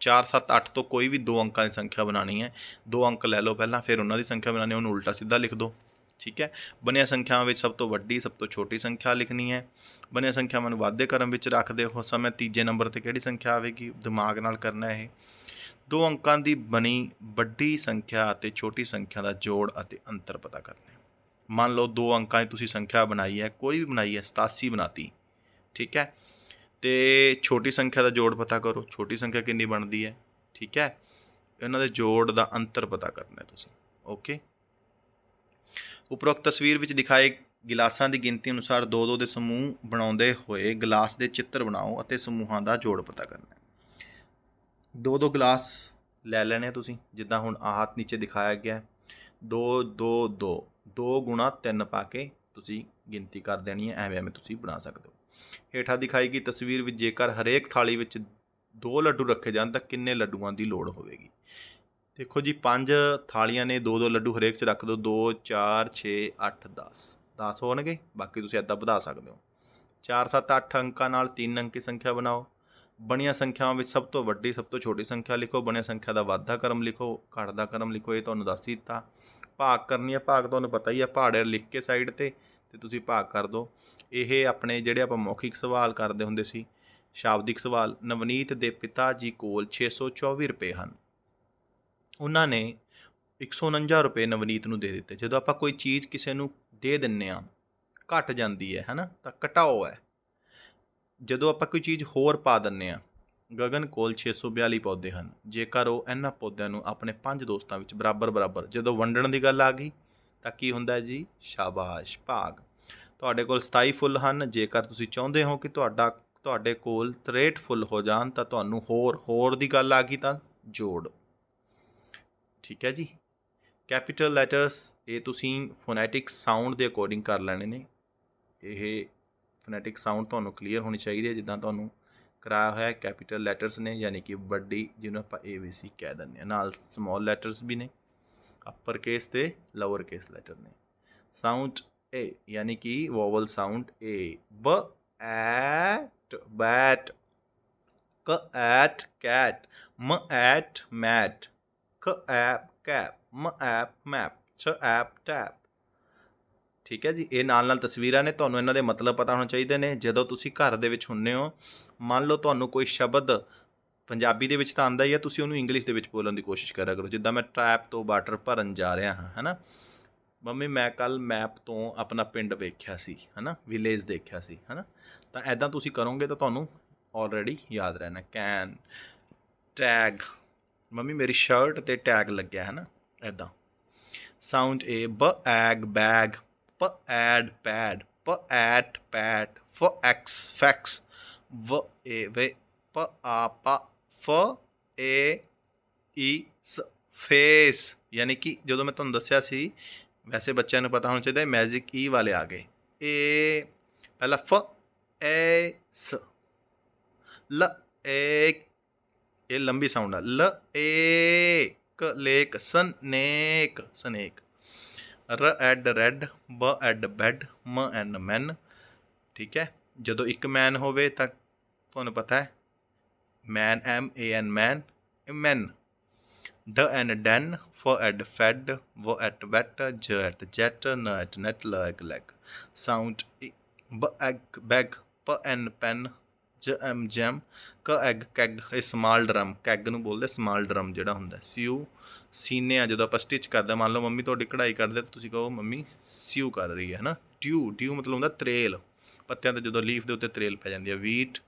4 7 8 ਤੋਂ ਕੋਈ ਵੀ ਦੋ ਅੰਕਾਂ ਦੀ ਸੰਖਿਆ ਬਣਾਣੀ ਹੈ, ਦੋ ਅੰਕ ਲੈ ਲਓ ਪਹਿਲਾਂ, ਫਿਰ ਉਹਨਾਂ ਦੀ ਸੰਖਿਆ ਬਣਾਣੀ ਉਹਨੂੰ ਉਲਟਾ ਸਿੱਧਾ ਲਿਖ ਦਿਓ, ਠੀਕ ਹੈ? ਬਣਿਆ ਸੰਖਿਆਵਾਂ ਵਿੱਚ ਸਭ ਤੋਂ ਵੱਡੀ, ਸਭ ਤੋਂ ਛੋਟੀ ਸੰਖਿਆ ਲਿਖਣੀ ਹੈ। ਬਣਿਆ ਸੰਖਿਆਵਾਂ ਨੂੰ ਵਾਧੇ ਕ੍ਰਮ ਵਿੱਚ ਰੱਖਦੇ ਹੋ ਸਮੇਂ ਤੀਜੇ ਨੰਬਰ ਤੇ ਕਿਹੜੀ ਸੰਖਿਆ ਆਵੇਗੀ? ਦਿਮਾਗ ਨਾਲ ਕਰਨਾ ਇਹ। ਦੋ ਅੰਕਾਂ ਦੀ ਬਣੀ ਵੱਡੀ ਸੰਖਿਆ ਅਤੇ ਛੋਟੀ ਸੰਖਿਆ ਦਾ ਜੋੜ ਅਤੇ ਅੰਤਰ ਪਤਾ ਕਰਨਾ ਮੰਨ ਲਓ ਦੋ ਅੰਕਾਂ ਦੀ ਤੁਸੀਂ ਸੰਖਿਆ ਬਣਾਈ ਹੈ, ਕੋਈ ਵੀ ਬਣਾਈ ਹੈ 87 ਬਣਾਤੀ, ਠੀਕ ਹੈ? ਤੇ ਛੋਟੀ ਸੰਖਿਆ ਦਾ ਜੋੜ ਪਤਾ ਕਰੋ, ਛੋਟੀ ਸੰਖਿਆ ਕਿੰਨੀ ਬਣਦੀ ਹੈ, ਠੀਕ ਹੈ? ਇਹਨਾਂ ਦੇ ਜੋੜ ਦਾ ਅੰਤਰ ਪਤਾ ਕਰਨਾ ਤੁਸੀਂ, ਓਕੇ? ਉਪਰੋਕਤ ਤਸਵੀਰ ਵਿੱਚ ਦਿਖਾਏ ਗਿਲਾਸਾਂ ਦੀ ਗਿਣਤੀ ਅਨੁਸਾਰ ਦੋ ਦੋ ਦੇ ਸਮੂਹ ਬਣਾਉਂਦੇ ਹੋਏ ਗਲਾਸ ਦੇ ਚਿੱਤਰ ਬਣਾਓ ਅਤੇ ਸਮੂਹਾਂ ਦਾ ਜੋੜ ਪਤਾ ਕਰਨਾ ਦੋ ਦੋ ਗਲਾਸ ਲੈ ਲੈਣੇ ਤੁਸੀਂ, ਜਿੱਦਾਂ ਹੁਣ ਆਹ ਨੀਚੇ ਦਿਖਾਇਆ ਗਿਆ ਦੋ ਦੋ ਦੋ। 2 ਗੁਣਾ 3 ਪਾ ਕੇ ਤੁਸੀਂ ਗਿਣਤੀ ਕਰ ਦੇਣੀ ਹੈ, ਐਵੇਂ ਐਵੇਂ ਤੁਸੀਂ ਬਣਾ ਸਕਦੇ ਹੋ। ਹੇਠਾਂ ਦਿਖਾਈ ਗਈ ਤਸਵੀਰ ਵਿੱਚ ਜੇਕਰ ਹਰੇਕ ਥਾਲੀ ਵਿੱਚ ਦੋ ਲੱਡੂ ਰੱਖੇ ਜਾਣ ਤਾਂ ਕਿੰਨੇ ਲੱਡੂਆਂ ਦੀ ਲੋੜ ਹੋਵੇਗੀ? ਦੇਖੋ ਜੀ, ਪੰਜ ਥਾਲੀਆਂ ਨੇ ਦੋ ਦੋ ਲੱਡੂ ਹਰੇਕ 'ਚ ਰੱਖ ਦਿਓ 2 4 6 8 10 10 ਹੋਣਗੇ, ਬਾਕੀ ਤੁਸੀਂ ਐਦਾਂ ਵਧਾ ਸਕਦੇ ਹੋ। 4 7 8 ਅੰਕਾਂ ਨਾਲ 3 ਅੰਕੀ ਸੰਖਿਆ ਬਣਾਓ। ਬਣੀਆਂ ਸੰਖਿਆਵਾਂ ਵਿੱਚ ਸਭ ਤੋਂ ਵੱਡੀ, ਸਭ ਤੋਂ ਛੋਟੀ ਸੰਖਿਆ ਲਿਖੋ, ਬਣੀਆਂ ਸੰਖਿਆ ਦਾ ਵਾਧਾ ਕਰਮ ਲਿਖੋ ਘਟਦਾ ਕਰਮ ਲਿਖੋ, ਇਹ ਤੁਹਾਨੂੰ ਦੱਸ ਹੀ ਦਿੱਤਾ। ਭਾਗ ਕਰਨੀ ਹੈ ਭਾਗ ਤੁਹਾਨੂੰ ਪਤਾ ਹੀ ਹੈ ਪਹਾੜੇ ਲਿਖ ਕੇ ਸਾਈਡ ਤੇ ਤੇ ਤੁਸੀਂ ਭਾਗ ਕਰ ਦਿਓ ਇਹ ਆਪਣੇ ਜਿਹੜੇ ਆਪਾਂ ਮੌਖਿਕ ਸਵਾਲ ਕਰਦੇ ਹੁੰਦੇ ਸੀ, ਸ਼ਾਬਦਿਕ ਸਵਾਲ, ਨਵਨੀਤ ਦੇ ਪਿਤਾ ਜੀ ਕੋਲ 624 ਰੁਪਏ ਹਨ। ਉਹਨਾਂ ਨੇ 149 ਰੁਪਏ ਨਵਨੀਤ ਨੂੰ ਦੇ ਦਿੱਤੇ। ਜਦੋਂ ਆਪਾਂ ਕੋਈ ਚੀਜ਼ ਕਿਸੇ ਨੂੰ ਦੇ ਦਿੰਨੇ ਆ, ਘਟ ਜਾਂਦੀ ਹੈ, ਹਨਾ? ਤਾਂ ਘਟਾਓ ਹੈ। ਜਦੋਂ ਆਪਾਂ ਕੋਈ ਚੀਜ਼ ਹੋਰ ਪਾ ਦਿੰਨੇ ਆ ਗਗਨ ਕੋਲ 642 ਪੌਦੇ ਹਨ, ਜੇਕਰ ਉਹ ਇਹਨਾਂ ਪੌਦਿਆਂ ਨੂੰ ਆਪਣੇ ਪੰਜ ਦੋਸਤਾਂ ਵਿੱਚ ਬਰਾਬਰ ਬਰਾਬਰ ਜਦੋਂ ਵੰਡਣ ਦੀ ਗੱਲ ਆ ਗਈ, ਤਾਂ ਕੀ ਹੁੰਦਾ ਜੀ? ਸ਼ਾਬਾਸ਼, ਭਾਗ। ਤੁਹਾਡੇ ਕੋਲ 27 ਫੁੱਲ ਹਨ, ਜੇਕਰ ਤੁਸੀਂ ਚਾਹੁੰਦੇ ਹੋ ਕਿ ਤੁਹਾਡਾ, ਤੁਹਾਡੇ ਕੋਲ 63 ਫੁੱਲ ਹੋ ਜਾਣ, ਤਾਂ ਤੁਹਾਨੂੰ ਹੋਰ ਹੋਰ ਦੀ ਗੱਲ ਆ ਗਈ ਤਾਂ ਜੋੜ। ਠੀਕ ਹੈ ਜੀ? ਕੈਪੀਟਲ ਲੈਟਰਸ, ਇਹ ਤੁਸੀਂ ਫੋਨੈਟਿਕ ਸਾਊਂਡ ਦੇ ਅਕੋਰਡਿੰਗ ਕਰ ਲੈਣੇ ਨੇ। ਇਹ ਫੋਨੈਟਿਕ ਸਾਊਂਡ ਤੁਹਾਨੂੰ ਕਲੀਅਰ ਹੋਣੀ ਚਾਹੀਦੀ ਹੈ, ਜਿੱਦਾਂ ਤੁਹਾਨੂੰ ਕਰਾਇਆ ਹੋਇਆ ਕੈਪੀਟਲ ਲੈਟਰਸ ਨੇ, ਯਾਨੀ ਕਿ ਵੱਡੀ ਜਿਹਨੂੰ ਆਪਾਂ ਏ ਬੀ ਸੀ ਕਹਿ ਦਿੰਦੇ ਹਾਂ। ਨਾਲ ਸਮਾਲ ਲੈਟਰਸ ਵੀ ਨੇ ਅਪਰ ਕੇਸ ਤੇ ਲੋਅਰ ਕੇਸ ਲੈਟਰ ਨੇ। ਸਾਊਂਡ ਏ ਯਾਨੀ ਕਿ ਵੋਵਲ ਸਾਊਂਡ ਏ ਬ ਐਟ ਬੈਟ ਕ ਐਟ ਕੈਟ ਮ ਐਟ ਮੈਟ ਕ ਐਪ ਕੈਪ ਮ ਐਪ ਮੈਪ ਛ ਐਪ ਟੈਪ ਠੀਕ ਹੈ ਜੀ, ਇਹ ਨਾਲ ਨਾਲ ਤਸਵੀਰਾਂ ਨੇ, ਤੁਹਾਨੂੰ ਇਹਨਾਂ ਦੇ ਮਤਲਬ ਪਤਾ ਹੋਣੇ ਚਾਹੀਦੇ ਨੇ, ਜਦੋਂ ਤੁਸੀਂ ਘਰ ਦੇ ਵਿੱਚ ਹੁੰਨੇ ਹੋ, ਮੰਨ ਲਓ ਤੁਹਾਨੂੰ ਕੋਈ ਸ਼ਬਦ ਪੰਜਾਬੀ ਦੇ ਵਿੱਚ ਤਾਂ ਆਂਦਾ ਹੀ ਹੈ, ਤੁਸੀਂ ਉਹਨੂੰ ਇੰਗਲਿਸ਼ ਦੇ ਵਿੱਚ ਬੋਲਣ ਦੀ ਕੋਸ਼ਿਸ਼ ਕਰਿਆ ਕਰੋ, ਜਿੱਦਾਂ ਮੈਂ ਟੈਪ ਤੋਂ ਵਾਟਰ ਭਰਨ ਜਾ ਰਿਹਾ ਹਾਂ, ਹੈਨਾ? ਮੰਮੀ, ਮੈਂ ਕੱਲ ਮੈਪ ਤੋਂ ਆਪਣਾ ਪਿੰਡ ਵੇਖਿਆ ਸੀ, ਹੈਨਾ? ਵਿਲੇਜ ਦੇਖਿਆ ਸੀ, ਹੈਨਾ? ਤਾਂ ਐਦਾਂ ਤੁਸੀਂ ਕਰੋਗੇ ਤਾਂ ਤੁਹਾਨੂੰ ਆਲਰੇਡੀ ਯਾਦ ਰਹਿਣਾ ਕੈਨ ਟੈਗ ਮੰਮੀ, ਮੇਰੀ ਸ਼ਰਟ ਤੇ ਟੈਗ ਲੱਗਿਆ ਹੈ ਨਾ ਐਦਾਂ ਸਾਊਂਡ ਏ ਬ ਐਗ ਬੈਗ ਪ ਐਡ ਪੈਡ, ਪ ਐਟ ਪੈਟ, ਫ ਐਕਸ ਫੈਕਸ, ਵ ਏ, ਵੇ, ਪ ਆ, ਪ, ਫ ਏ, ਈ, ਸ, ਫੇਸ। ਯਾਨੀ ਕਿ ਜਦੋਂ ਮੈਂ ਤੁਹਾਨੂੰ ਦੱਸਿਆ ਸੀ, ਵੈਸੇ ਬੱਚਿਆਂ ਨੂੰ ਪਤਾ ਹੋਣਾ ਚਾਹੀਦਾ ਮੈਜਿਕ ਈ ਵਾਲੇ ਆ ਗਏ। ਏ, ਪਹਿਲਾ ਫ ਏ ਸ। ਲ, ਏ, ਇਹ ਲੰਬੀ ਸਾਊਂਡ ਆ। ਲ, ਏ, ਕ, ਲੇਕ, ਸਨੇਕ ਸਨੇਕ। ਰ, ਐਡ, ਰੈਡ, ਬ, ਐਡ, ਬੈਡ, ਮ, ਐਨ, ਮੈਨ। ਠੀਕ ਹੈ? ਜਦੋਂ ਇੱਕ ਮੈਨ ਹੋਵੇ ਤਾਂ ਤੁਹਾਨੂੰ ਪਤਾ ਹੈ। Man, M, A, N, man man. D, an, dan, F, ed, fed, ਵ, ਐਟ ਵੈਟ ਜ, ਐਟ, ਜੈਟ, ਨ, ਐਟ, ਨੈਟ, ਲ, ਐਗ, ਲੈਗ। ਸਾਊਂਡ ਬ, ਐਗ, ਬੈਗ, ਪ, ਐਨ, ਪੈਨ, ਜ, ਐਮ, ਜੈਮ, ਕ, ਐਗ, ਕੈਗ, ਇਹ ਸਮਾਲ ਡਰਮ, ਕੈਗ ਨੂੰ ਬੋਲਦੇ ਸਮਾਲ ਡਰਮ ਜਿਹੜਾ ਹੁੰਦਾ ਸੀ, ਯੂ ਸੀਨੇ ਆ ਜਦੋਂ ਆਪਾਂ ਸਟਿਚ ਕਰਦੇ ਹਾਂ, ਮੰਨ ਲਓ ਮੰਮੀ ਤੁਹਾਡੀ ਕਢਾਈ ਕਰਦੇ ਤਾਂ ਤੁਸੀਂ ਕਹੋ ਮੰਮੀ ਸਿਊ ਕਰ ਰਹੀ ਹੈ ਨਾ ਟਿਊ ਟਿਊ ਮਤਲਬ ਹੁੰਦਾ ਤਰੇਲ। ਪੱਤਿਆਂ ਤੇ ਜਦੋਂ ਲੀਫ ਦੇ ਉੱਤੇ ਤਰੇਲ ਪੈ ਜਾਂਦੀ ਹੈ ਵੀਟ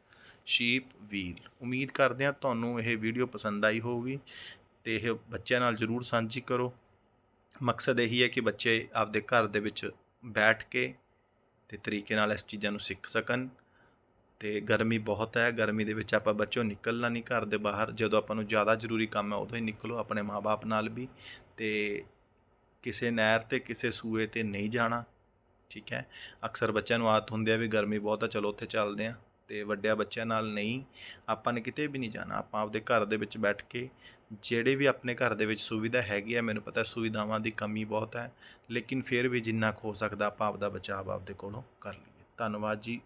ਸ਼ੀਪ ਵੀਲ ਉਮੀਦ ਕਰਦੇ ਹਾਂ ਤੁਹਾਨੂੰ ਇਹ ਵੀਡੀਓ ਪਸੰਦ ਆਈ ਹੋਊਗੀ ਤੇ ਇਹ ਬੱਚਿਆਂ ਨਾਲ ਜ਼ਰੂਰ ਸਾਂਝੀ ਕਰੋ। ਮਕਸਦ ਇਹੀ ਹੈ ਕਿ ਬੱਚੇ ਆਪਦੇ ਘਰ ਦੇ ਵਿੱਚ ਬੈਠ ਕੇ ਤੇ ਤਰੀਕੇ ਨਾਲ ਇਸ ਚੀਜ਼ਾਂ ਨੂੰ ਸਿੱਖ ਸਕਣ। ਤੇ ਗਰਮੀ ਬਹੁਤ ਹੈ, ਗਰਮੀ ਦੇ ਵਿੱਚ ਆਪਾਂ ਬੱਚਿਓ ਨਿਕਲਣਾ ਨਹੀਂ ਘਰ ਦੇ ਬਾਹਰ, ਜਦੋਂ ਆਪਾਂ ਨੂੰ ਜ਼ਿਆਦਾ ਜ਼ਰੂਰੀ ਕੰਮ ਹੈ ਉਦੋਂ ਹੀ ਨਿਕਲੋ ਆਪਣੇ ਮਾਪੇ ਨਾਲ ਵੀ ਤੇ ਕਿਸੇ ਨਹਿਰ ਤੇ, ਕਿਸੇ ਸੂਏ ਤੇ ਨਹੀਂ ਜਾਣਾ, ਠੀਕ ਹੈ। ਅਕਸਰ ਬੱਚਿਆਂ ਨੂੰ ਆਦਤ ਹੁੰਦੀ ਹੈ ਵੀ ਗਰਮੀ ਬਹੁਤ ਹੈ, ਚਲੋ ਉੱਥੇ ਚੱਲਦੇ ਹਾਂ ਤੇ ਵੱਡਿਆਂ ਬੱਚਿਆਂ ਨਾਲ ਨਹੀਂ, ਆਪਾਂ ਨੇ ਕਿਤੇ ਵੀ ਨਹੀਂ ਜਾਣਾ, ਆਪਾਂ ਆਪਦੇ ਘਰ ਦੇ ਵਿੱਚ ਬੈਠ ਕੇ ਜਿਹੜੇ ਵੀ ਆਪਣੇ ਘਰ ਦੇ ਵਿੱਚ ਸੁਵਿਧਾ ਹੈਗੀ ਹੈ, ਮੈਨੂੰ ਪਤਾ ਸੁਵਿਧਾਵਾਂ ਦੀ ਕਮੀ ਬਹੁਤ ਹੈ, ਲੇਕਿਨ ਫਿਰ ਵੀ ਜਿੰਨਾ ਕੁ ਹੋ ਸਕਦਾ ਆਪਾਂ ਆਪਦਾ ਬਚਾਅ ਆਪਦੇ ਕੋਲੋਂ ਕਰ ਲਈਏ। ਧੰਨਵਾਦ ਜੀ।